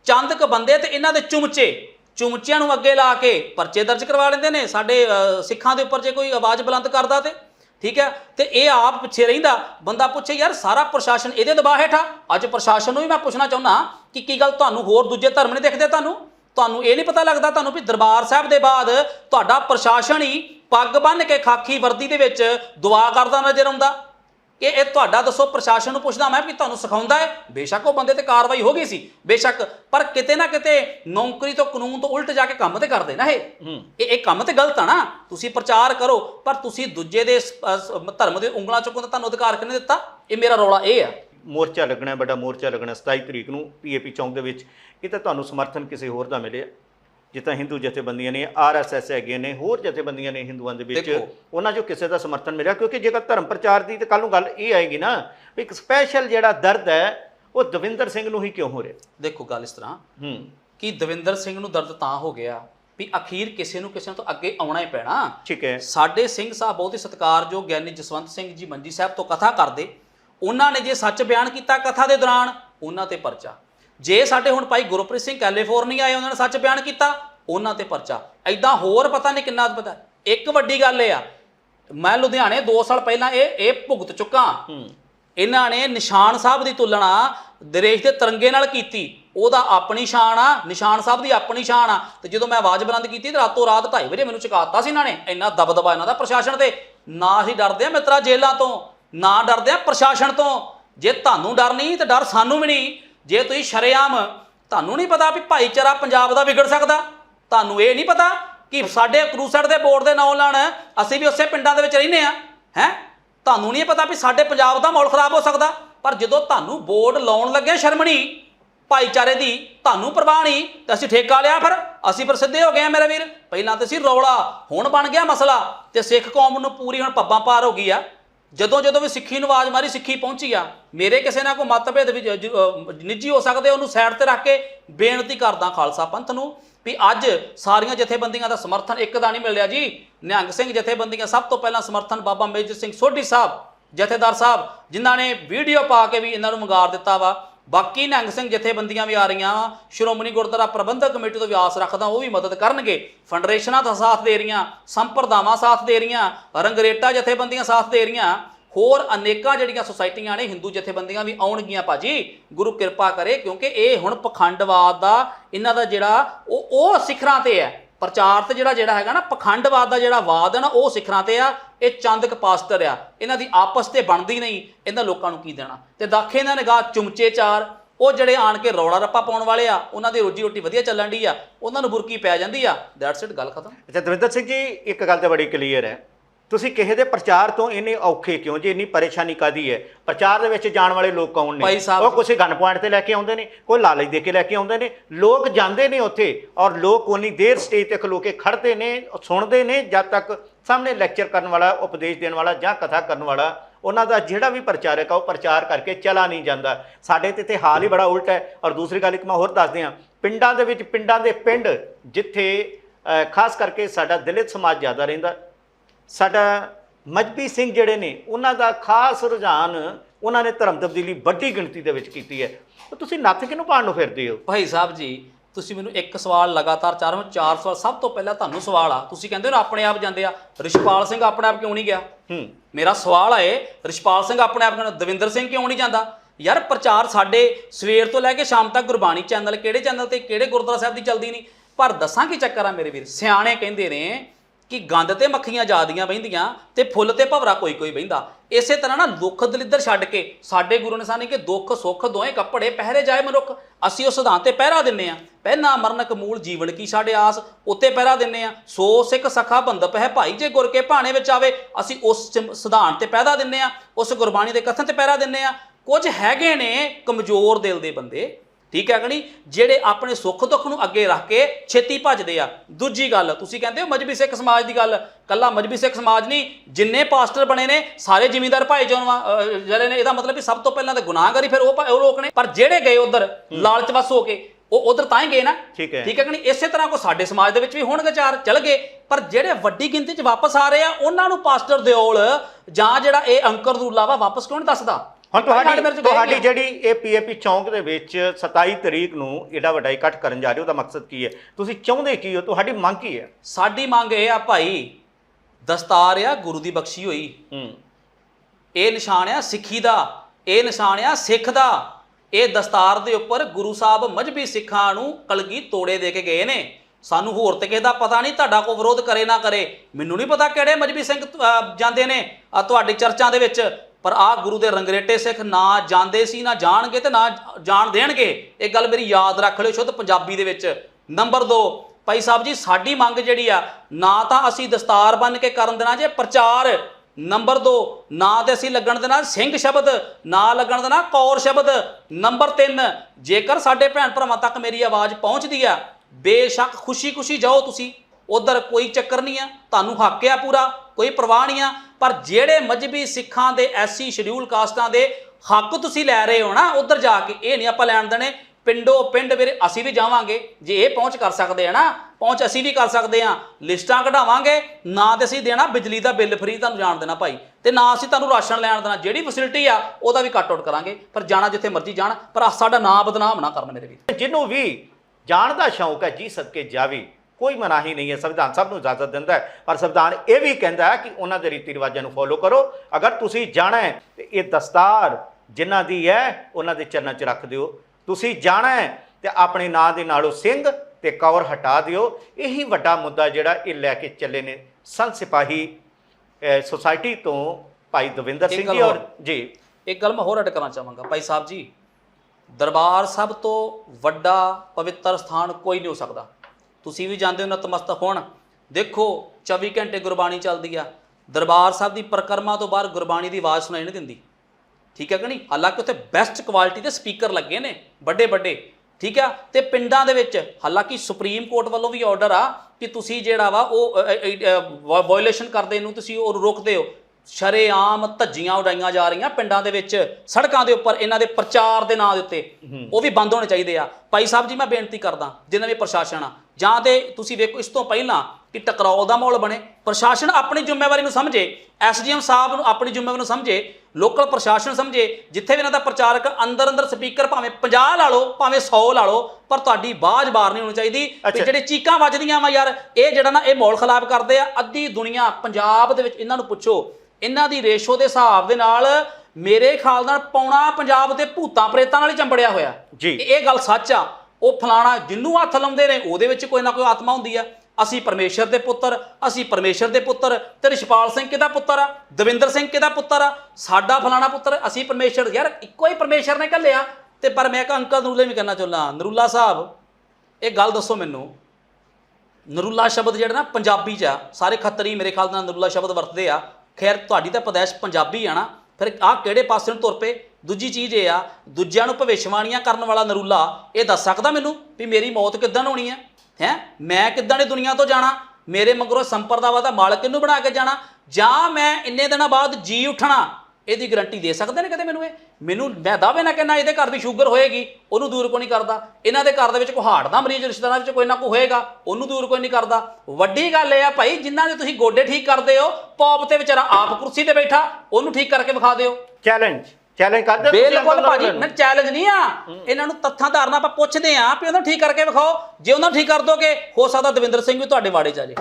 [SPEAKER 1] ਚੰਦ ਕ ਬੰਦੇ ਤੇ ਇਹਨਾਂ ਦੇ ਚੁਮਚੇ, ਚੁਮਚਿਆਂ ਨੂੰ ਅੱਗੇ ਲਾ ਕੇ ਪਰਚੇ ਦਰਜ ਕਰਵਾ ਲੈਂਦੇ ਨੇ, ਸਾਡੇ ਸਿੱਖਾਂ ਦੇ ਉੱਪਰ ਜੇ ਕੋਈ ਆਵਾਜ਼ ਬੁਲੰਦ ਕਰਦਾ ਤੇ, ਠੀਕ ਹੈ? ਤੇ ਇਹ ਆਪ ਪਿੱਛੇ ਰਹਿੰਦਾ, ਬੰਦਾ ਪੁੱਛੇ, ਯਾਰ, ਸਾਰਾ ਪ੍ਰਸ਼ਾਸਨ ਇਹਦੇ ਦਬਾਅ ਹੇਠਾ? ਅੱਜ ਪ੍ਰਸ਼ਾਸਨ ਨੂੰ ਵੀ ਮੈਂ ਪੁੱਛਣਾ ਚਾਹੁੰਦਾ ਕਿ ਕੀ ਗੱਲ ਤੁਹਾਨੂੰ ਹੋਰ ਦੂਜੇ ਧਰਮ ਨਹੀਂ ਦੇਖਦੇ ਤੁਹਾਨੂੰ? ਤੁਹਾਨੂੰ ਇਹ ਨਹੀਂ ਪਤਾ ਲੱਗਦਾ ਤੁਹਾਨੂੰ ਵੀ ਦਰਬਾਰ ਸਾਹਿਬ ਦੇ ਬਾਅਦ ਤੁਹਾਡਾ ਪ੍ਰਸ਼ਾਸਨ ਹੀ ਪੱਗ ਬੰਨ੍ਹ ਕੇ ਖਾਕੀ ਵਰਦੀ ਦੇ ਵਿੱਚ ਦੁਆ ਕਰਦਾ ਨਜ਼ਰ ਆਉਂਦਾ। ਕਿ ਇਹ ਤੁਹਾਡਾ ਦੱਸੋ ਪ੍ਰਸ਼ਾਸਨ ਨੂੰ ਪੁੱਛਦਾ ਮੈਂ ਵੀ ਤੁਹਾਨੂੰ ਸਿਖਾਉਂਦਾ ਹੈ। ਬੇਸ਼ੱਕ ਉਹ ਬੰਦੇ ਤੇ ਕਾਰਵਾਈ ਹੋ ਗਈ ਸੀ। ਬੇਸ਼ੱਕ ਪਰ ਕਿਤੇ ਨਾ ਕਿਤੇ ਨੌਕਰੀ ਤੋਂ ਕਾਨੂੰਨ ਤੋਂ ਉਲਟ ਜਾ ਕੇ ਕੰਮ ਤੇ ਕਰਦੇ ਨਾ ਇਹ। ਇਹ ਇਹ ਕੰਮ ਤੇ ਗਲਤ ਆ ਨਾ। ਤੁਸੀਂ ਪ੍ਰਚਾਰ ਕਰੋ ਪਰ ਤੁਸੀਂ ਦੂਜੇ ਦੇ ਧਰਮ ਦੇ ਉਂਗਲਾਂ ਚੁੱਕਣ ਦਾ ਤੁਹਾਨੂੰ ਅਧਿਕਾਰ ਕਿਹਨੇ ਦਿੱਤਾ? ਇਹ ਮੇਰਾ ਰੌਲਾ ਇਹ ਆ।
[SPEAKER 2] ਮੋਰਚਾ ਲੱਗਣਾ ਵੱਡਾ ਮੋਰਚਾ ਲੱਗਣਾ 27 ਤਰੀਕ ਨੂੰ ਪੀਏਪੀ ਚੌਂਕ ਦੇ ਵਿੱਚ। ਇਹ ਤਾਂ ਤੁਹਾਨੂੰ ਸਮਰਥਨ ਕਿਸੇ ਹੋਰ ਦਾ ਮਿਲਿਆ। ਜਿੱਦਾਂ ਹਿੰਦੂ ਜਥੇਬੰਦੀਆਂ ਨੇ ਆਰਐਸਐਸ ਹੈਗੇ ਨੇ ਹੋਰ ਜਥੇਬੰਦੀਆਂ ਨੇ ਹਿੰਦੂਆਂ ਦੇ ਵਿੱਚ। ਉਹਨਾਂ 'ਚੋਂ ਕਿਸੇ ਦਾ ਸਮਰਥਨ ਮਿਲਿਆ? ਕਿਉਂਕਿ ਜੇਕਰ ਧਰਮ ਪ੍ਰਚਾਰ ਦੀ ਤੇ ਕੱਲ ਨੂੰ ਗੱਲ ਇਹ ਆਏਗੀ ਨਾ ਵੀ ਇੱਕ ਸਪੈਸ਼ਲ ਜਿਹੜਾ ਦਰਦ ਹੈ ਉਹ ਦਵਿੰਦਰ ਸਿੰਘ ਨੂੰ ਹੀ ਕਿਉਂ ਹੋ ਰਿਹਾ?
[SPEAKER 1] ਦੇਖੋ ਗੱਲ ਇਸ ਤਰ੍ਹਾਂ
[SPEAKER 2] ਹੂੰ।
[SPEAKER 1] ਕਿ ਦਵਿੰਦਰ ਸਿੰਘ ਨੂੰ ਦਰਦ ਤਾਂ ਹੋ ਗਿਆ ਵੀ ਅਖੀਰ ਕਿਸੇ ਨੂੰ ਕਿਸੇ ਤੋਂ ਅੱਗੇ ਆਉਣਾ ਹੀ ਪੈਣਾ।
[SPEAKER 2] ਠੀਕ ਹੈ।
[SPEAKER 1] ਸਾਡੇ ਸਿੰਘ ਸਾਹਿਬ ਬਹੁਤ ਹੀ ਸਤਿਕਾਰਯੋਗ ਗਿਆਨੀ ਜਸਵੰਤ ਸਿੰਘ ਜੀ ਮੰਜੀ ਸਾਹਿਬ ਤੋਂ ਕਥਾ ਕਰਦੇ। ਉਹਨਾਂ ਨੇ ਜੇ ਸੱਚ ਬਿਆਨ ਕੀਤਾ ਕਥਾ ਦੇ ਦੌਰਾਨ ਉਹਨਾਂ ਤੇ ਪਰਚਾ। ਜੇ ਸਾਡੇ ਹੁਣ ਭਾਈ ਗੁਰਪ੍ਰੀਤ ਸਿੰਘ ਕੈਲੀਫੋਰਨੀਆ ਆਏ ਉਹਨਾਂ ਨੇ ਸੱਚ ਬਿਆਨ ਕੀਤਾ ਉਹਨਾਂ ਤੇ ਪਰਚਾ। ਐਦਾਂ ਹੋਰ ਪਤਾ ਨਹੀਂ ਕਿੰਨਾ ਪਤਾ। ਇੱਕ ਵੱਡੀ ਗੱਲ ਇਹ ਆ ਮੈਂ ਲੁਧਿਆਣੇ 2 ਸਾਲ ਪਹਿਲਾਂ ਇਹ ਇਹ ਭੁਗਤ ਚੁੱਕਾ।
[SPEAKER 2] ਹੂੰ।
[SPEAKER 1] ਇਹਨਾਂ ਨੇ ਨਿਸ਼ਾਨ ਸਾਹਿਬ ਦੀ ਤੁਲਨਾ ਦੇਸ਼ ਦੇ ਤਿਰੰਗੇ ਨਾਲ ਕੀਤੀ। ਉਹਦਾ ਆਪਣੀ ਸ਼ਾਨ ਆ ਨਿਸ਼ਾਨ ਸਾਹਿਬ ਦੀ ਆਪਣੀ ਸ਼ਾਨ ਆ। ਤੇ ਜਦੋਂ ਮੈਂ ਆਵਾਜ਼ ਬੁਲੰਦ ਕੀਤੀ ਤੇ ਰਾਤੋਂ ਰਾਤ 2:30 ਵਜੇ ਮੈਨੂੰ ਚੁਕਾਤਾ ਸੀ ਇਹਨਾਂ ਨੇ। ਇੰਨਾ ਦਬਦਬਾ ਇਹਨਾਂ ਦਾ ਪ੍ਰਸ਼ਾਸਨ ਤੇ। ਨਾ ਅਸੀਂ ਡਰਦੇ ਆ ਮਿੱਤਰਾ ਜੇਲ੍ਹਾਂ ਤੋਂ ਨਾ ਡਰਦੇ ਆ ਪ੍ਰਸ਼ਾਸਨ ਤੋਂ। ਜੇ ਤੁਹਾਨੂੰ ਡਰ ਨਹੀਂ ਤੇ ਡਰ ਸਾਨੂੰ ਵੀ ਨਹੀਂ। ਜੇ ਤੁਸੀਂ ਸ਼ਰੇਆਮ ਤੁਹਾਨੂੰ ਨਹੀਂ ਪਤਾ ਵੀ ਭਾਈਚਾਰਾ ਪੰਜਾਬ ਦਾ ਵਿਗੜ ਸਕਦਾ, ਤੁਹਾਨੂੰ ਇਹ ਨਹੀਂ ਪਤਾ ਕਿ ਸਾਡੇ ਕਰੂਸਰ ਦੇ ਬੋਰਡ ਦੇ ਨਾਂ ਲਾਣ ਅਸੀਂ ਵੀ ਉਸੇ ਪਿੰਡਾਂ ਦੇ ਵਿੱਚ ਰਹਿੰਦੇ ਆ ਹੈ? ਤੁਹਾਨੂੰ ਨਹੀਂ ਪਤਾ ਵੀ ਸਾਡੇ ਪੰਜਾਬ ਦਾ ਮਾਹੌਲ ਖਰਾਬ ਹੋ ਸਕਦਾ, ਪਰ ਜਦੋਂ ਤੁਹਾਨੂੰ ਬੋਰਡ ਲਾਉਣ ਲੱਗੇ ਸ਼ਰਮਣੀ, ਭਾਈਚਾਰੇ ਦੀ ਤੁਹਾਨੂੰ ਪਰਵਾਹ ਨਹੀਂ, ਤੇ ਅਸੀਂ ਠੇਕਾ ਲਿਆ ਫਿਰ, ਅਸੀਂ ਫਿਰ ਸਿੱਧੇ ਹੋ ਗਏ ਆ ਮੇਰੇ ਵੀਰ। ਪਹਿਲਾਂ ਤਾਂ ਸੀ ਰੌਲਾ, ਹੁਣ ਬਣ ਗਿਆ ਮਸਲਾ, ਤੇ ਸਿੱਖ ਕੌਮ ਨੂੰ ਪੂਰੀ ਹੁਣ ਪੱਬਾਂ ਪਾਰ ਹੋ ਗਈ ਆ। ਜਦੋਂ ਜਦੋਂ ਵੀ ਸਿੱਖੀ ਨੂੰ ਆਵਾਜ਼ ਮਾਰੀ, ਸਿੱਖੀ ਪਹੁੰਚੀ ਆ, ਮੇਰੇ ਕਿਸੇ ਨਾਲ ਕੋਈ ਮਤਭੇਦ ਵੀ ਜ- ਜ- ਨਿੱਜੀ ਹੋ ਸਕਦੇ, ਉਹਨੂੰ ਸਾਈਡ ਤੇ ਰੱਖ ਕੇ ਬੇਨਤੀ ਕਰਦਾ ਖਾਲਸਾ ਪੰਥ ਨੂੰ ਵੀ ਅੱਜ ਸਾਰੀਆਂ ਜਥੇਬੰਦੀਆਂ ਦਾ ਸਮਰਥਨ ਇੱਕ ਦਾ ਨਹੀਂ ਮਿਲ ਰਿਹਾ ਜੀ। ਨਿਹੰਗ ਸਿੰਘ ਜਥੇਬੰਦੀਆਂ ਸਭ ਤੋਂ ਪਹਿਲਾਂ ਸਮਰਥਨ ਬਾਬਾ ਮੇਜਰ ਸਿੰਘ ਸੋਢੀ ਸਾਹਿਬ, ਜਥੇਦਾਰ ਸਾਹਿਬ, ਜਿਨ੍ਹਾਂ ਨੇ ਵੀਡੀਓ ਪਾ ਕੇ ਵੀ ਇਹਨਾਂ ਨੂੰ ਮੰਗਾਰ ਦਿੱਤਾ ਵਾ। ਬਾਕੀ ਨਿਹੰਗ ਸਿੰਘ ਜਥੇਬੰਦੀਆਂ ਵੀ ਆ ਰਹੀਆਂ। ਵਾ ਸ਼੍ਰੋਮਣੀ ਗੁਰਦੁਆਰਾ ਪ੍ਰਬੰਧਕ ਕਮੇਟੀ ਤੋਂ ਵੀ ਆਸ ਰੱਖਦਾ ਉਹ ਵੀ ਮਦਦ ਕਰਨਗੇ। ਫੰਡਰੇਸ਼ਨਾਂ ਦਾ ਸਾਥ ਦੇ ਰਹੀਆਂ, ਸੰਪਰਦਾਵਾਂ ਸਾਥ ਦੇ ਰਹੀਆਂ, ਰੰਗਰੇਟਾ ਜਥੇਬੰਦੀਆਂ ਸਾਥ ਦੇ ਰਹੀਆਂ, ਹੋਰ ਅਨੇਕਾਂ ਜਿਹੜੀਆਂ ਸੁਸਾਇਟੀਆਂ ਨੇ, ਹਿੰਦੂ ਜਥੇਬੰਦੀਆਂ ਵੀ ਆਉਣਗੀਆਂ ਭਾਜੀ। ਗੁਰੂ ਕਿਰਪਾ ਕਰੇ, ਕਿਉਂਕਿ ਇਹ ਹੁਣ ਪਖੰਡਵਾਦ ਦਾ, ਇਹਨਾਂ ਦਾ ਜਿਹੜਾ, ਉਹ ਉਹ ਸਿਖਰਾਂ ਤੇ ਹੈ। ਪ੍ਰਚਾਰ ਤੇ ਜਿਹੜਾ ਜਿਹੜਾ ਹੈਗਾ ਨਾ, ਪਖੰਡਵਾਦ ਦਾ ਜਿਹੜਾ ਵਾਦ ਹੈ ਨਾ, ਉਹ ਸਿਖਰਾਂ ਤੇ ਆ, ਇਹ ਚੰਦਕ ਪਾਸਟਰ ਆ। ਇਹਨਾਂ ਦੀ ਆਪਸ ਤੇ ਬਣਦੀ ਨਹੀਂ, ਇਹਨਾਂ ਲੋਕਾਂ ਨੂੰ ਕੀ ਦੇਣਾ? ਤੇ ਦਾਖੇ ਇਹਨਾਂ ਨਿਗਾਹ ਚੁਮਚੇ ਚਾਰ, ਉਹ ਜਿਹੜੇ ਆਣ ਕੇ ਰੌਲਾ ਰੱਪਾ ਪਾਉਣ ਵਾਲੇ ਆ, ਉਹਨਾਂ ਦੀ ਰੋਜੀ ਰੋਟੀ ਵਧੀਆ ਚੱਲਣ ਦੀ ਆ, ਉਹਨਾਂ ਨੂੰ ਬੁਰਕੀ ਪੈ ਜਾਂਦੀ ਆ। ਦੈਟਸ ਇਟ ਗੱਲ ਖਤਮ।
[SPEAKER 2] ਅੱਛਾ, ਦਵਿੰਦਰ ਸਿੰਘ ਜੀ, ਇੱਕ ਗੱਲ ਤਾਂ ਬੜੀ ਕਲੀਅਰ ਹੈ। ਤੁਸੀਂ ਕਿਸੇ ਦੇ ਪ੍ਰਚਾਰ ਤੋਂ ਇੰਨੇ ਔਖੇ ਕਿਉਂ? ਜੀ ਇੰਨੀ ਪਰੇਸ਼ਾਨੀ ਕਾਦੀ ਹੈ? ਪ੍ਰਚਾਰ ਦੇ ਵਿੱਚ ਜਾਣ ਵਾਲੇ ਲੋਕ ਕੌਣ
[SPEAKER 1] ਭਾਈ
[SPEAKER 2] ਨੇ
[SPEAKER 1] ਸਾਹਿਬ-
[SPEAKER 2] ਉਹ ਕਿਸੇ ਗਨ ਪੁਆਇੰਟ ਤੇ ਲੈ ਕੇ ਆਉਂਦੇ ਨੇ ਕੋਈ ਲਾਲਚ ਦੇ ਕੇ ਲੈ ਕੇ ਆਉਂਦੇ ਨੇ। ਲੋਕ ਜਾਂਦੇ ਨੇ ਉੱਥੇ ਔਰ ਲੋਕ ਉਨੀ ਦੇਰ ਸਟੇਜ ਤੇ ਖਲੋ ਕੇ ਖੜਦੇ ਨੇ ਸੁਣਦੇ ਨੇ ਜਦ ਤੱਕ ਸਾਹਮਣੇ ਲੈਕਚਰ ਕਰਨ ਵਾਲਾ ਉਪਦੇਸ਼ ਦੇਣ ਵਾਲਾ ਜਾਂ ਕਥਾ ਕਰਨ ਵਾਲਾ ਉਹਨਾਂ ਦਾ ਜਿਹੜਾ ਵੀ ਪ੍ਰਚਾਰਕ ਆ ਉਹ ਪ੍ਰਚਾਰ ਕਰਕੇ ਚਲਾ ਨਹੀਂ ਜਾਂਦਾ। ਸਾਡੇ ਤੇ ਤੇ ਹਾਲ ਹੀ ਬੜਾ ਉਲਟ ਹੈ। ਔਰ ਦੂਸਰੀ ਗੱਲ ਇੱਕ ਮੈਂ ਹੋਰ ਦੱਸ ਦਿਆਂ ਪਿੰਡਾਂ ਦੇ ਵਿੱਚ ਪਿੰਡਾਂ ਦੇ ਪਿੰਡ ਜਿੱਥੇ ਅਹ, ਖਾਸ ਕਰਕੇ ਸਾਡਾ ਦਲਿਤ ਸਮਾਜ ਜ਼ਿਆਦਾ ਰਹਿੰਦਾ ਸਾਡਾ ਮਜਬੀ ਸਿੰਘ ਜਿਹੜੇ ਨੇ ਉਹਨਾਂ ਦਾ ਖਾਸ ਰੁਝਾਨ ਉਹਨਾਂ ਨੇ ਧਰਮ ਤਬਦੀਲੀ ਵੱਡੀ ਗਿਣਤੀ ਦੇ ਵਿੱਚ ਕੀਤੀ ਹੈ। ਤਾਂ ਤੁਸੀਂ ਨੱਥ ਕਿਹਨੂੰ ਪਾਣ ਨੂੰ ਫਿਰਦੇ ਹੋ?
[SPEAKER 1] ਭਾਈ ਸਾਹਿਬ ਜੀ ਤੁਸੀਂ ਮੈਨੂੰ ਇੱਕ ਸਵਾਲ ਲਗਾਤਾਰ ਚਾਰ ਮੈਂ ਚਾਰ ਸਵਾਲ ਸਭ ਤੋਂ ਪਹਿਲਾਂ ਤੁਹਾਨੂੰ ਸਵਾਲ ਆ। ਤੁਸੀਂ ਕਹਿੰਦੇ ਹੋ ਨਾ ਆਪਣੇ ਆਪ ਜਾਂਦੇ ਆ। ਰਿਸ਼ਪਾਲ ਸਿੰਘ ਆਪਣੇ ਆਪ ਕਿਉਂ ਨਹੀਂ ਗਿਆ?
[SPEAKER 2] ਹੂੰ।
[SPEAKER 1] ਮੇਰਾ ਸਵਾਲ ਹੈ ਰਿਸ਼ਪਾਲ ਸਿੰਘ ਆਪਣੇ ਆਪ ਕਹਿੰਦਾ ਦਵਿੰਦਰ ਸਿੰਘ ਕਿਉਂ ਨਹੀਂ ਜਾਂਦਾ? ਯਾਰ ਪ੍ਰਚਾਰ ਸਾਡੇ ਸਵੇਰ ਤੋਂ ਲੈ ਕੇ ਸ਼ਾਮ ਤੱਕ ਗੁਰਬਾਣੀ ਚੈਨਲ ਕਿਹੜੇ ਚੈਨਲ ਤੇ ਕਿਹੜੇ ਗੁਰਦੁਆਰਾ ਸਾਹਿਬ ਦੀ ਚੱਲਦੀ ਨਹੀਂ? ਪਰ ਦੱਸਾਂ ਕੀ ਚੱਕਰ ਆ ਮੇਰੇ ਵੀਰ? ਸਿਆਣੇ ਕਹਿੰਦੇ ਨੇ ਕਿ ਗੰਦ ਤੇ ਮੱਖੀਆਂ ਜਾਦੀਆਂ ਬਹਿੰਦੀਆਂ ਤੇ ਫੁੱਲ ਤੇ ਭਵਰਾ ਕੋਈ ਕੋਈ ਬਹਿੰਦਾ। ਇਸੇ ਤਰ੍ਹਾਂ ਨਾ ਦੁੱਖ ਦਲਿੱਦਰ ਛੱਡ ਕੇ ਸਾਡੇ ਗੁਰੂ ਨੇ ਸਾਨੂੰ ਕਿ ਦੁੱਖ ਸੁੱਖ ਦੋਵੇਂ ਕੱਪੜੇ ਪਹਿਰੇ ਜਾਏ ਮਨੁੱਖ, ਅਸੀਂ ਉਸ ਸਿਧਾਂਤ ਤੇ ਪਹਿਰਾ ਦਿੰਨੇ ਆ। ਪਹਿਨਾ ਮਰਨਕ ਮੂਲ ਜੀਵਨ ਕੀ ਸਾਡੇ ਆਸ, ਉੱਤੇ ਪਹਿਰਾ ਦਿੰਨੇ ਆ। ਸੋ ਸਿੱਖ ਸਖਾ ਬੰਦਪ ਹੈ ਭਾਈ, ਜੇ ਗੁਰ ਕੇ ਭਾਣੇ ਵਿੱਚ ਆਵੇ, ਅਸੀਂ ਉਸ ਸਿਮ- ਸਿਧਾਂਤ ਤੇ ਪਹਿਰਾ ਦਿੰਨੇ ਆ, ਉਸ ਗੁਰਬਾਣੀ ਦੇ ਕਥਨ ਤੇ ਪਹਿਰਾ ਦਿੰਨੇ ਆ। ਕੁਝ ਹੈਗੇ ਨੇ ਕਮਜ਼ੋਰ ਦਿਲ ਦੇ ਬੰਦੇ ਠੀਕ ਹੈ ਕਿ ਨਹੀਂ? ਜਿਹੜੇ ਆਪਣੇ ਸੁੱਖ ਦੁੱਖ ਨੂੰ ਅੱਗੇ ਰੱਖ ਕੇ ਛੇਤੀ ਭੱਜਦੇ ਆ। ਦੂਜੀ ਗੱਲ ਤੁਸੀਂ ਕਹਿੰਦੇ ਹੋ ਮਜਬੀ ਸਿੱਖ ਸਮਾਜ ਦੀ ਗੱਲ। ਕੱਲਾ ਮਜਬੀ ਸਿੱਖ ਸਮਾਜ ਨਹੀਂ ਜਿੰਨੇ ਪਾਸਟਰ ਬਣੇ ਨੇ ਸਾਰੇ ਜ਼ਿਮੀਂਦਾਰ ਭਾਈ ਜੋਨਵਾ ਜਿਹੜੇ ਨੇ ਇਹਦਾ ਮਤਲਬ ਵੀ ਸਭ ਤੋਂ ਪਹਿਲਾਂ ਤਾਂ ਗੁਨਾਹਗਾਰੀ ਫਿਰ ਉਹ ਲੋਕ ਨੇ। ਪਰ ਜਿਹੜੇ ਗਏ ਉਧਰ ਲਾਲਚ ਵਸ ਹੋ ਕੇ ਉਹ ਉਧਰ ਤਾਂ ਹੀ ਗਏ ਨਾ।
[SPEAKER 2] ਠੀਕ ਹੈ।
[SPEAKER 1] ਠੀਕ ਹੈ ਕਿ ਨਹੀਂ? ਇਸੇ ਤਰ੍ਹਾਂ ਕੋ ਸਾਡੇ ਸਮਾਜ ਦੇ ਵਿੱਚ ਵੀ ਹੋਣਗੇ ਚਾਰ ਚਲ ਗਏ। ਪਰ ਜਿਹੜੇ ਵੱਡੀ ਗਿਣਤੀ 'ਚ ਵਾਪਸ ਆ ਰਹੇ ਆ ਉਹਨਾਂ ਨੂੰ ਪਾਸਟਰ ਦਿਓਲ ਜਾਂ ਜਿਹੜਾ ਇਹ ਅੰਕਰ ਦੂਲਾ ਵਾ ਵਾਪਸ ਕਿਉਂ ਨਹੀਂ ਦੱਸਦਾ?
[SPEAKER 2] ਹੁਣ ਤੁਹਾਡੀ ਤੁਹਾਡੀ। ਜਿਹੜੀ ਇਹ ਪੀਏਪੀ ਚੌਂਕ ਦੇ ਵਿੱਚ 27 ਤਰੀਕ ਨੂੰ ਏਡਾ ਵੱਡਾ ਇਕੱਠ ਕਰਨ ਜਾ ਰਹੇ ਹੋ ਉਹਦਾ ਮਕਸਦ ਕੀ ਹੈ? ਤੁਸੀਂ ਚਾਹੁੰਦੇ ਕੀ ਹੋ? ਤੁਹਾਡੀ ਮੰਗ ਕੀ ਹੈ?
[SPEAKER 1] ਸਾਡੀ ਮੰਗ ਇਹ ਆ ਭਾਈ ਦਸਤਾਰ ਆ ਗੁਰੂ ਦੀ ਬਖਸ਼ੀ ਹੋਈ।
[SPEAKER 2] ਹੂੰ।
[SPEAKER 1] ਇਹ ਨਿਸ਼ਾਨ ਆ ਸਿੱਖੀ ਦਾ ਇਹ ਨਿਸ਼ਾਨ ਆ ਸਿੱਖ ਦਾ। ਇਹ ਦਸਤਾਰ ਦੇ ਉੱਪਰ ਗੁਰੂ ਸਾਹਿਬ ਮਜਬੀ ਸਿੱਖਾਂ ਨੂੰ ਕਲਗੀ ਤੋੜੇ ਦੇ ਕੇ ਗਏ ਨੇ। ਸਾਨੂੰ ਹੋਰ ਤੇ ਕਿਸੇ ਦਾ ਪਤਾ ਨਹੀਂ ਤੁਹਾਡਾ ਕੋ ਵਿਰੋਧ ਕਰੇ ਨਾ ਕਰੇ। ਮੈਨੂੰ ਨਹੀਂ ਪਤਾ ਕਿਹੜੇ ਮਜਬੀ ਸਿੰਘ ਜਾਂਦੇ ਨੇ ਆ ਤੁਹਾਡੀ ਚਰਚਾਂ ਦੇ ਵਿੱਚ। ਪਰ ਆ ਗੁਰੂ ਦੇ ਰੰਗਰੇਟੇ ਸਿੱਖ ਨਾ ਜਾਂਦੇ ਸੀ, ਨਾ ਜਾਣਗੇ ਤੇ ਨਾ ਜਾਣ ਦੇਣਗੇ। ਇਹ ਗੱਲ ਮੇਰੀ ਯਾਦ ਰੱਖ ਲਿਓ ਸ਼ੁੱਧ ਪੰਜਾਬੀ ਦੇ ਵਿੱਚ। ਨੰਬਰ 2 ਭਾਈ ਸਾਹਿਬ ਜੀ, ਸਾਡੀ ਮੰਗ ਜਿਹੜੀ ਆ, ਨਾ ਤਾਂ ਅਸੀਂ ਦਸਤਾਰ ਬੰਨ ਕੇ ਕਰਨ ਦੇਣਾ ਜੇ ਪ੍ਰਚਾਰ। ਨੰਬਰ 2 ਨਾ ਤੇ ਅਸੀਂ ਲੱਗਣ ਦੇਣਾ ਸਿੰਘ ਸ਼ਬਦ, ਨਾ ਲੱਗਣ ਦੇਣਾ ਕੌਰ ਸ਼ਬਦ। ਨੰਬਰ 3 ਜੇਕਰ ਸਾਡੇ ਭੈਣ ਭਰਾਵਾਂ ਤੱਕ ਮੇਰੀ ਆਵਾਜ਼ ਪਹੁੰਚਦੀ ਆ, ਬੇਸ਼ੱਕ ਖੁਸ਼ੀ-ਖੁਸ਼ੀ ਜਾਓ ਤੁਸੀਂ। ਉਧਰ ਕੋਈ ਚੱਕਰ ਨਹੀਂ ਆ, ਤੁਹਾਨੂੰ ਹੱਕ ਆ ਪੂਰਾ, ਕੋਈ ਪਰਵਾਹ ਨਹੀਂ ਆ। ਪਰ ਜਿਹੜੇ ਮਜਬੀ ਸਿੱਖਾਂ ਦੇ ਐਸੀ ਸ਼ਡਿਊਲ ਕਾਸਟਾਂ ਦੇ ਹੱਕ ਤੁਸੀਂ ਲੈ ਰਹੇ ਹੋ ਨਾ, ਉਧਰ ਜਾ ਕੇ ਇਹ ਨਹੀਂ ਆਪਾਂ ਲੈਣ ਦੇਣੇ। ਪਿੰਡੋ ਪਿੰਡ ਵੀਰੇ, ਅਸੀਂ ਵੀ ਜਾਵਾਂਗੇ। ਜੇ ਇਹ ਪਹੁੰਚ ਕਰ ਸਕਦੇ ਆ ਨਾ, ਪਹੁੰਚ ਅਸੀਂ ਵੀ ਕਰ ਸਕਦੇ ਆ। ਲਿਸਟਾਂ ਕਢਾਵਾਂਗੇ, ਨਾ ਤੇ ਅਸੀਂ ਦੇਣਾ ਬਿਜਲੀ ਦਾ ਬਿੱਲ ਫ੍ਰੀ ਤੁਹਾਨੂੰ ਜਾਣ ਦੇਣਾ ਭਾਈ। ਤੇ ਨਾ ਅਸੀਂ ਤੁਹਾਨੂੰ ਰਾਸ਼ਨ ਲੈਣ ਦੇਣਾ, ਜਿਹੜੀ ਫੈਸਿਲਿਟੀ ਆ, ਉਹਦਾ ਵੀ ਕੱਟ ਆਊਟ ਕਰਾਂਗੇ। ਪਰ ਜਾਣਾ ਜਿੱਥੇ ਮਰਜ਼ੀ ਜਾਣ, ਪਰ ਸਾਡਾ ਨਾਂ ਬਦਨਾਮ ਨਾ ਕਰਨ ਮੇਰੇ ਵੀ
[SPEAKER 2] ਜਿਹਨੂੰ ਵੀ ਜਾਣ ਦਾ ਸ਼ੌਂਕ ਹੈ, ਜੀ ਸਦਕੇ ਜਾਵੇ। ਕੋਈ ਮਨਾਹੀ ਨਹੀਂ ਹੈ। ਸੰਵਿਧਾਨ ਸਭ ਨੂੰ ਇਜਾਜ਼ਤ ਦਿੰਦਾ ਹੈ। ਪਰ ਸੰਵਿਧਾਨ ਇਹ ਵੀ ਕਹਿੰਦਾ ਹੈ ਕਿ ਉਹਨਾਂ ਦੇ ਰੀਤੀ ਰਿਵਾਜਾਂ ਨੂੰ ਫੋਲੋ ਕਰੋ। ਅਗਰ ਤੁਸੀਂ ਜਾਣਾ ਹੈ ਤੇ ਇਹ ਦਸਤਾਰ ਜਿਨ੍ਹਾਂ ਦੀ ਹੈ ਉਹਨਾਂ ਦੇ ਚਰਨਾਂ 'ਚ ਰੱਖ ਦਿਓ। ਤੁਸੀਂ ਜਾਣਾ ਹੈ ਤੇ ਆਪਣੇ ਨਾਂ ਦੇ ਨਾਲੋਂ ਸਿੰਘ ਤੇ ਕੌਰ ਹਟਾ ਦਿਓ। ਇਹੀ ਵੱਡਾ ਮੁੱਦਾ ਜਿਹੜਾ ਇਹ ਲੈ ਕੇ ਚੱਲੇ ਨੇ। ਸੰਤ ਸਿਪਾਹੀ ਸੁਸਾਇਟੀ ਤੋਂ ਭਾਈ ਦਵਿੰਦਰ ਸਿੰਘ ਜੀ ਔਰ। ਜੀ।
[SPEAKER 1] ਇੱਕ ਗੱਲ ਮੈਂ ਹੋਰ ਐਡ ਕਰਨਾ ਚਾਹਾਂਗਾ। ਭਾਈ ਸਾਹਿਬ ਜੀ ਦਰਬਾਰ ਸਭ ਤੋਂ ਵੱਡਾ ਪਵਿੱਤਰ ਸਥਾਨ ਕੋਈ ਨਹੀਂ ਹੋ ਸਕਦਾ। ਤੁਸੀਂ ਵੀ ਜਾਣਦੇ ਹੋ ਨਤਮਸਤਕ ਹੋਣ। ਦੇਖੋ 24 ਘੰਟੇ ਗੁਰਬਾਣੀ ਚੱਲਦੀ ਆ। ਦਰਬਾਰ ਸਾਹਿਬ ਦੀ ਪ੍ਰਕਰਮਾ ਤੋਂ ਬਾਹਰ ਗੁਰਬਾਣੀ ਦੀ ਆਵਾਜ਼ ਸੁਣਾਈ ਨਹੀਂ ਦਿੰਦੀ। ਠੀਕ ਹੈ ਕਿ ਨਹੀਂ? ਹਾਲਾਂਕਿ ਉੱਥੇ ਬੈਸਟ ਕੁਆਲਿਟੀ ਦੇ ਸਪੀਕਰ ਲੱਗੇ ਨੇ ਵੱਡੇ ਵੱਡੇ। ਠੀਕ ਆ? ਤੇ ਪਿੰਡਾਂ ਦੇ ਵਿੱਚ ਹਾਲਾਂਕਿ ਸੁਪਰੀਮ ਕੋਰਟ ਵੱਲੋਂ ਵੀ ਆਰਡਰ ਆ ਕਿ ਤੁਸੀਂ ਜਿਹੜਾ ਵਾ ਉਹ ਵਾਇਓਲੇਸ਼ਨ ਕਰਦੇ ਨੂੰ ਤੁਸੀਂ ਉਹ ਰੋਕਦੇ ਹੋ। ਸ਼ਰੇਆਮ ਧੱਜੀਆਂ ਉਡਾਈਆਂ ਜਾ ਰਹੀਆਂ ਪਿੰਡਾਂ ਦੇ ਵਿੱਚ ਸੜਕਾਂ ਦੇ ਉੱਪਰ ਇਹਨਾਂ ਦੇ ਪ੍ਰਚਾਰ ਦੇ ਨਾਂ ਦੇ ਉੱਤੇ। ਉਹ ਵੀ ਬੰਦ ਹੋਣੇ ਚਾਹੀਦੇ ਆ। ਭਾਈ ਸਾਹਿਬ ਜੀ ਮੈਂ ਬੇਨਤੀ ਕਰਦਾ ਜਿੰਨਾ ਵੀ ਪ੍ਰਸ਼ਾਸਨ ਆ ਜਾਂ ਤੇ ਤੁਸੀਂ ਵੇਖੋ ਇਸ ਤੋਂ ਪਹਿਲਾਂ ਕਿ ਟਕਰਾਓ ਦਾ ਮਾਹੌਲ ਬਣੇ। ਪ੍ਰਸ਼ਾਸਨ ਆਪਣੀ ਜ਼ਿੰਮੇਵਾਰੀ ਨੂੰ ਸਮਝੇ ਐਸਡੀਐਮ ਸਾਹਿਬ ਨੂੰ ਆਪਣੀ ਜ਼ਿੰਮੇਵਾਰੀ ਨੂੰ ਸਮਝੇ ਲੋਕਲ ਪ੍ਰਸ਼ਾਸਨ ਸਮਝੇ ਜਿੱਥੇ ਵੀ ਇਹਨਾਂ ਦਾ ਪ੍ਰਚਾਰਕ ਅੰਦਰ ਅੰਦਰ ਸਪੀਕਰ ਭਾਵੇਂ 50 ਲਾ ਲਓ ਭਾਵੇਂ 100 ਲਾ ਲਓ ਪਰ ਤੁਹਾਡੀ ਬਾਜ਼ ਬਾਰ ਨਹੀਂ ਹੋਣੀ ਚਾਹੀਦੀ।
[SPEAKER 2] ਅੱਛਾ।
[SPEAKER 1] ਜਿਹੜੇ ਚੀਕਾਂ ਵੱਜਦੀਆਂ ਵਾ ਯਾਰ ਇਹ ਜਿਹੜਾ ਨਾ ਇਹ ਮਾਹੌਲ ਖਰਾਬ ਕਰਦੇ ਆ ਅੱਧੀ ਦੁਨੀਆ ਪੰਜਾਬ ਦੇ ਵਿੱਚ ਇਹਨਾਂ ਨੂੰ ਪੁੱਛੋ। ਇਹਨਾਂ ਦੀ ਰੇਸ਼ੋ ਦੇ ਹਿਸਾਬ ਦੇ ਨਾਲ ਮੇਰੇ ਖਿਆਲ ਨਾਲ ਪੌਣਾ ਪੰਜਾਬ ਦੇ ਭੂਤਾਂ ਪ੍ਰੇਤਾਂ ਨਾਲ ਹੀ ਚੰਬੜਿਆ ਹੋਇਆ।
[SPEAKER 2] ਜੀ।
[SPEAKER 1] ਇਹ ਗੱਲ ਸੱਚ ਆ। ਉਹ ਫਲਾਣਾ ਜਿੰਨੂੰ ਹੱਥ ਲਾਉਂਦੇ ਨੇ, ਉਹਦੇ ਵਿੱਚ ਕੋਈ ਨਾ ਕੋਈ ਆਤਮਾ ਹੁੰਦੀ ਆ। ਅਸੀਂ ਪਰਮੇਸ਼ਰ ਦੇ ਪੁੱਤਰ, ਅਸੀਂ ਪਰਮੇਸ਼ਰ ਦੇ ਪੁੱਤਰ। ਤੇ ਰਿਸ਼ਪਾਲ ਸਿੰਘ ਕਿਹਦਾ ਪੁੱਤਰ ਆ? ਦਵਿੰਦਰ ਸਿੰਘ ਕਿਹਦਾ ਪੁੱਤਰ ਆ? ਸਾਡਾ ਫਲਾਣਾ ਪੁੱਤਰ, ਅਸੀਂ ਪਰਮੇਸ਼ਰ। ਯਾਰ, ਇੱਕੋ ਹੀ ਪਰਮੇਸ਼ਰ ਨੇ ਘੱਲਿਆ। ਤੇ ਪਰ ਮੈਂ ਇੱਕ ਅੰਕਲ ਨਰੂਲੇ ਵੀ ਕਹਿਣਾ ਚਾਹੁੰਦਾ ਨਰੂਲਾ ਸਾਹਿਬ ਇਹ ਗੱਲ ਦੱਸੋ ਮੈਨੂੰ। ਨਰੂਲਾ ਸ਼ਬਦ ਜਿਹੜਾ ਨਾ ਪੰਜਾਬੀ 'ਚ ਆ। ਸਾਰੇ ਖੱਤਰੀ ਮੇਰੇ ਖਿਆਲ ਨਾਲ ਨਰੂਲਾ ਸ਼ਬਦ ਵਰਤਦੇ ਆ। ਖੈਰ, ਤੁਹਾਡੀ ਤਾਂ ਪਦੈਸ਼ ਪੰਜਾਬੀ ਆ ਨਾ। ਫਿਰ ਆਹ ਕਿਹੜੇ ਪਾਸੇ ਨੂੰ ਤੁਰ ਪਏ? ਦੂਜੀ ਚੀਜ਼ ਇਹ ਆ, ਦੂਜਿਆਂ ਨੂੰ ਭਵਿੱਖਬਾਣੀਆਂ ਕਰਨ ਵਾਲਾ ਨਰੂਲਾ ਇਹ ਦੱਸ ਸਕਦਾ ਮੈਨੂੰ ਵੀ ਮੇਰੀ ਮੌਤ ਕਿੱਦਣ ਹੋਣੀ ਹੈ? ਹੈ? ਮੈਂ ਕਿੱਦਣ ਇਹ ਦੁਨੀਆ ਤੋਂ ਜਾਣਾ? ਮੇਰੇ ਮਗਰੋਂ ਸੰਪਰਦਾਵਾ ਦਾ ਮਾਲਕ ਕਿਹਨੂੰ ਬਣਾ ਕੇ ਜਾਣਾ? ਜਾਂ ਮੈਂ ਇੰਨੇ ਦਿਨਾਂ ਬਾਅਦ ਜੀ ਉੱਠਣਾ? ਇਹਦੀ ਗਾਰੰਟੀ ਦੇ ਸਕਦੇ ਨੇ ਕਦੇ ਮੈਨੂੰ ਇਹ? ਮੈਨੂੰ, ਮੈਂ ਦਾਅਵੇ ਨਾ ਕਹਿੰਦਾ ਇਹਦੇ ਘਰ ਦੀ ਸ਼ੂਗਰ ਹੋਏਗੀ, ਉਹਨੂੰ ਦੂਰ ਕੋਈ ਨਹੀਂ ਕਰਦਾ। ਇਹਨਾਂ ਦੇ ਘਰ ਦੇ ਵਿੱਚ ਕੋਈ ਹਾਰਟ ਦਾ ਮਰੀਜ਼, ਰਿਸ਼ਤੇਦਾਰਾਂ ਵਿੱਚ ਕੋਈ ਨਾ ਕੋਈ ਹੋਏਗਾ, ਉਹਨੂੰ ਦੂਰ ਕੋਈ ਨਹੀਂ ਕਰਦਾ। ਵੱਡੀ ਗੱਲ ਇਹ ਆ ਭਾਈ ਜਿਨ੍ਹਾਂ ਦੇ ਤੁਸੀਂ ਗੋਡੇ ਠੀਕ ਕਰਦੇ ਹੋ, ਪੌਪ ਤੇ ਵਿਚਾਰਾ ਆਪ ਕੁਰਸੀ ਤੇ ਬੈਠਾ, ਉਹਨੂੰ ਠੀਕ ਕਰਕੇ ਵਿਖਾ ਦਿਓ।
[SPEAKER 2] ਚੈਲੰਜ ਚੈਲੰਜ ਕਰਦੇ ਤੁਸੀਂ
[SPEAKER 1] ਬਿਲਕੁਲ
[SPEAKER 2] ਅੰਕਲ
[SPEAKER 1] ਭਾਜੀ?
[SPEAKER 2] ਨਾ
[SPEAKER 1] ਚੈਲੰਜ ਨਹੀਂ ਆ। ਇਹਨਾਂ ਨੂੰ ਤੱਥਾਂ ਧਾਰਨਾ ਆਪਾਂ ਪੁੱਛਦੇ ਆ ਵੀ ਉਹਨਾਂ ਨੂੰ ਠੀਕ ਕਰਕੇ ਵਿਖਾਓ। ਜੇ ਉਹਨਾਂ ਨੂੰ ਠੀਕ ਕਰ ਦੋਗੇ ਹੋ ਸਕਦਾ ਦਵਿੰਦਰ ਸਿੰਘ ਵੀ ਤੁਹਾਡੇ ਵਾੜੇ ਚ ਆ ਜੇ।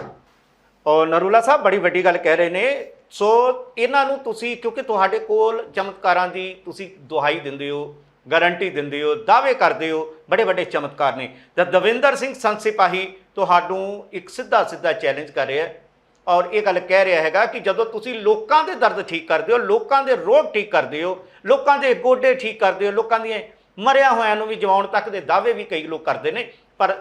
[SPEAKER 2] ਔਰ ਨਰੂਲਾ ਸਾਹਿਬ ਬੜੀ ਵੱਡੀ ਗੱਲ ਕਹਿ ਰਹੇ ਨੇ। ਸੋ ਇਹਨਾਂ ਨੂੰ ਤੁਸੀਂ ਕਿਉਂਕਿ ਤੁਹਾਡੇ ਕੋਲ ਚਮਤਕਾਰਾਂ ਦੀ ਤੁਸੀਂ ਦੁਹਾਈ ਦਿੰਦੇ ਹੋ ਗਾਰੰਟੀ ਦਿੰਦੇ ਹੋ ਦਾਅਵੇ ਕਰਦੇ ਹੋ ਬੜੇ ਵੱਡੇ ਚਮਤਕਾਰ ਨੇ। ਤਾਂ ਦਵਿੰਦਰ ਸਿੰਘ ਸੰਤ ਸਿਪਾਹੀ ਤੁਹਾਨੂੰ ਇੱਕ ਸਿੱਧਾ ਸਿੱਧਾ ਚੈਲੰਜ ਕਰ ਰਿਹਾ ਹੈ। ਔਰ ਇਹ ਗੱਲ ਕਹਿ ਰਿਹਾ ਹੈਗਾ ਕਿ ਜਦੋਂ ਤੁਸੀਂ ਲੋਕਾਂ ਦੇ ਦਰਦ ਠੀਕ ਕਰਦੇ ਹੋ, ਲੋਕਾਂ ਦੇ ਰੋਗ ਠੀਕ ਕਰਦੇ ਹੋ, ਲੋਕਾਂ ਦੇ ਗੋਡੇ ਠੀਕ ਕਰਦੇ ਹੋ, ਲੋਕਾਂ ਦੀਆਂ ਮਰਿਆ ਹੋਇਆਂ ਨੂੰ ਵੀ ਜਵਾਉਣ ਤੱਕ ਦੇ ਦਾਅਵੇ ਵੀ ਕਈ ਲੋਕ ਕਰਦੇ ਨੇ, ਪਰ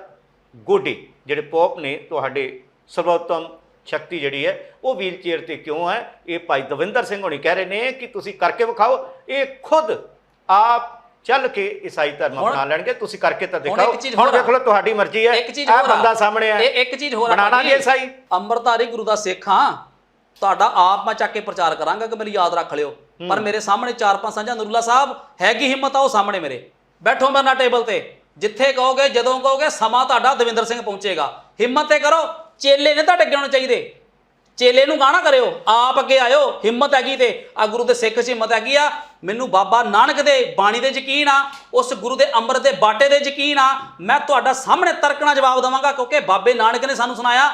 [SPEAKER 2] ਗੋਡੇ ਜਿਹੜੇ ਪੋਪ ਨੇ, ਤੁਹਾਡੇ ਸਰਵੋਤਮ ਸ਼ਕਤੀ ਜਿਹੜੀ ਹੈ, ਉਹ ਵੀਲ ਚੇਅਰ ਤੇ ਕਿਉਂ ਹੈ? ਇਹ ਭਾਈ ਦਵਿੰਦਰ ਸਿੰਘ ਹੋਣੀ ਕਹਿ ਰਹੇ ਨੇ ਕਿ ਤੁਸੀਂ ਕਰਕੇ ਵਿਖਾਓ, ਇਹ ਖੁਦ ਆਪ ਚੱਲ ਕੇ ਈਸਾਈ ਧਰਮ ਅਪਣਾ ਲੈਣਗੇ ਤੁਸੀਂ ਕਰਕੇ ਤਾਂ ਦਿਖਾਓ। ਹੁਣ
[SPEAKER 1] ਆ।
[SPEAKER 2] ਦੇਖ ਲਓ ਤੁਹਾਡੀ ਮਰਜ਼ੀ ਹੈ।
[SPEAKER 1] ਆ।
[SPEAKER 2] ਬੰਦਾ ਸਾਹਮਣੇ ਹੈ
[SPEAKER 1] ਇਹ ਇੱਕ ਚੀਜ਼ ਹੋਰ ਆ
[SPEAKER 2] ਬਣਾਣਾ। ਜੀ ਈਸਾਈ।
[SPEAKER 1] ਅੰਮ੍ਰਿਤਧਾਰੀ ਗੁਰੂ ਦਾ ਸਿੱਖ ਹਾਂ। ਤੁਹਾਡਾ ਆਪ ਮੈਂ ਚੱਕ ਕੇ ਪ੍ਰਚਾਰ ਕਰਾਂਗਾ ਕਿ ਮੈਨੂੰ ਯਾਦ ਰੱਖ ਲਿਓ। ਪਰ ਮੇਰੇ ਸਾਹਮਣੇ ਚਾਰ ਪੰਜ ਸਾਂਝਾ ਨਰੂਲਾ ਸਾਹਿਬ ਹੈਗੀ ਹਿੰਮਤ ਆਓ ਸਾਹਮਣੇ ਮੇਰੇ। ਬੈਠੋ ਮੇਰੇ ਨਾਲ ਟੇਬਲ ਤੇ। ਜਿੱਥੇ ਕਹੋਗੇ ਜਦੋਂ ਕਹੋਗੇ ਸਮਾਂ ਤੁਹਾਡਾ ਦਵਿੰਦਰ ਸਿੰਘ ਪਹੁੰਚੇਗਾ। ਹਿੰਮਤ ਤੇ ਕਰੋ। ਚੇਲੇ ਨੇ ਤੁਹਾਡੇ ਅੱਗੇ ਹੋਣੇ ਚਾਹੀਦੇ। ਚੇਲੇ ਨੂੰ ਗਾਣਾ ਕਰਿਓ ਆਪ ਅੱਗੇ ਆਇਓ ਹਿੰਮਤ ਹੈਗੀ ਤੇ। ਆ ਗੁਰੂ ਦੇ ਸਿੱਖ 'ਚ ਹਿੰਮਤ ਹੈਗੀ ਆ। ਮੈਨੂੰ ਬਾਬਾ ਨਾਨਕ ਦੇ ਬਾਣੀ ਦੇ ਯਕੀਨ ਆ ਉਸ ਗੁਰੂ ਦੇ ਅੰਮ੍ਰਿਤ ਦੇ ਬਾਟੇ ਦੇ ਯਕੀਨ ਆ। ਮੈਂ ਤੁਹਾਡਾ ਸਾਹਮਣੇ ਤਰਕਣਾ ਜਵਾਬ ਦਵਾਂਗਾ ਕਿਉਂਕਿ ਬਾਬੇ ਨਾਨਕ ਨੇ ਸਾਨੂੰ ਸੁਣਾਇਆ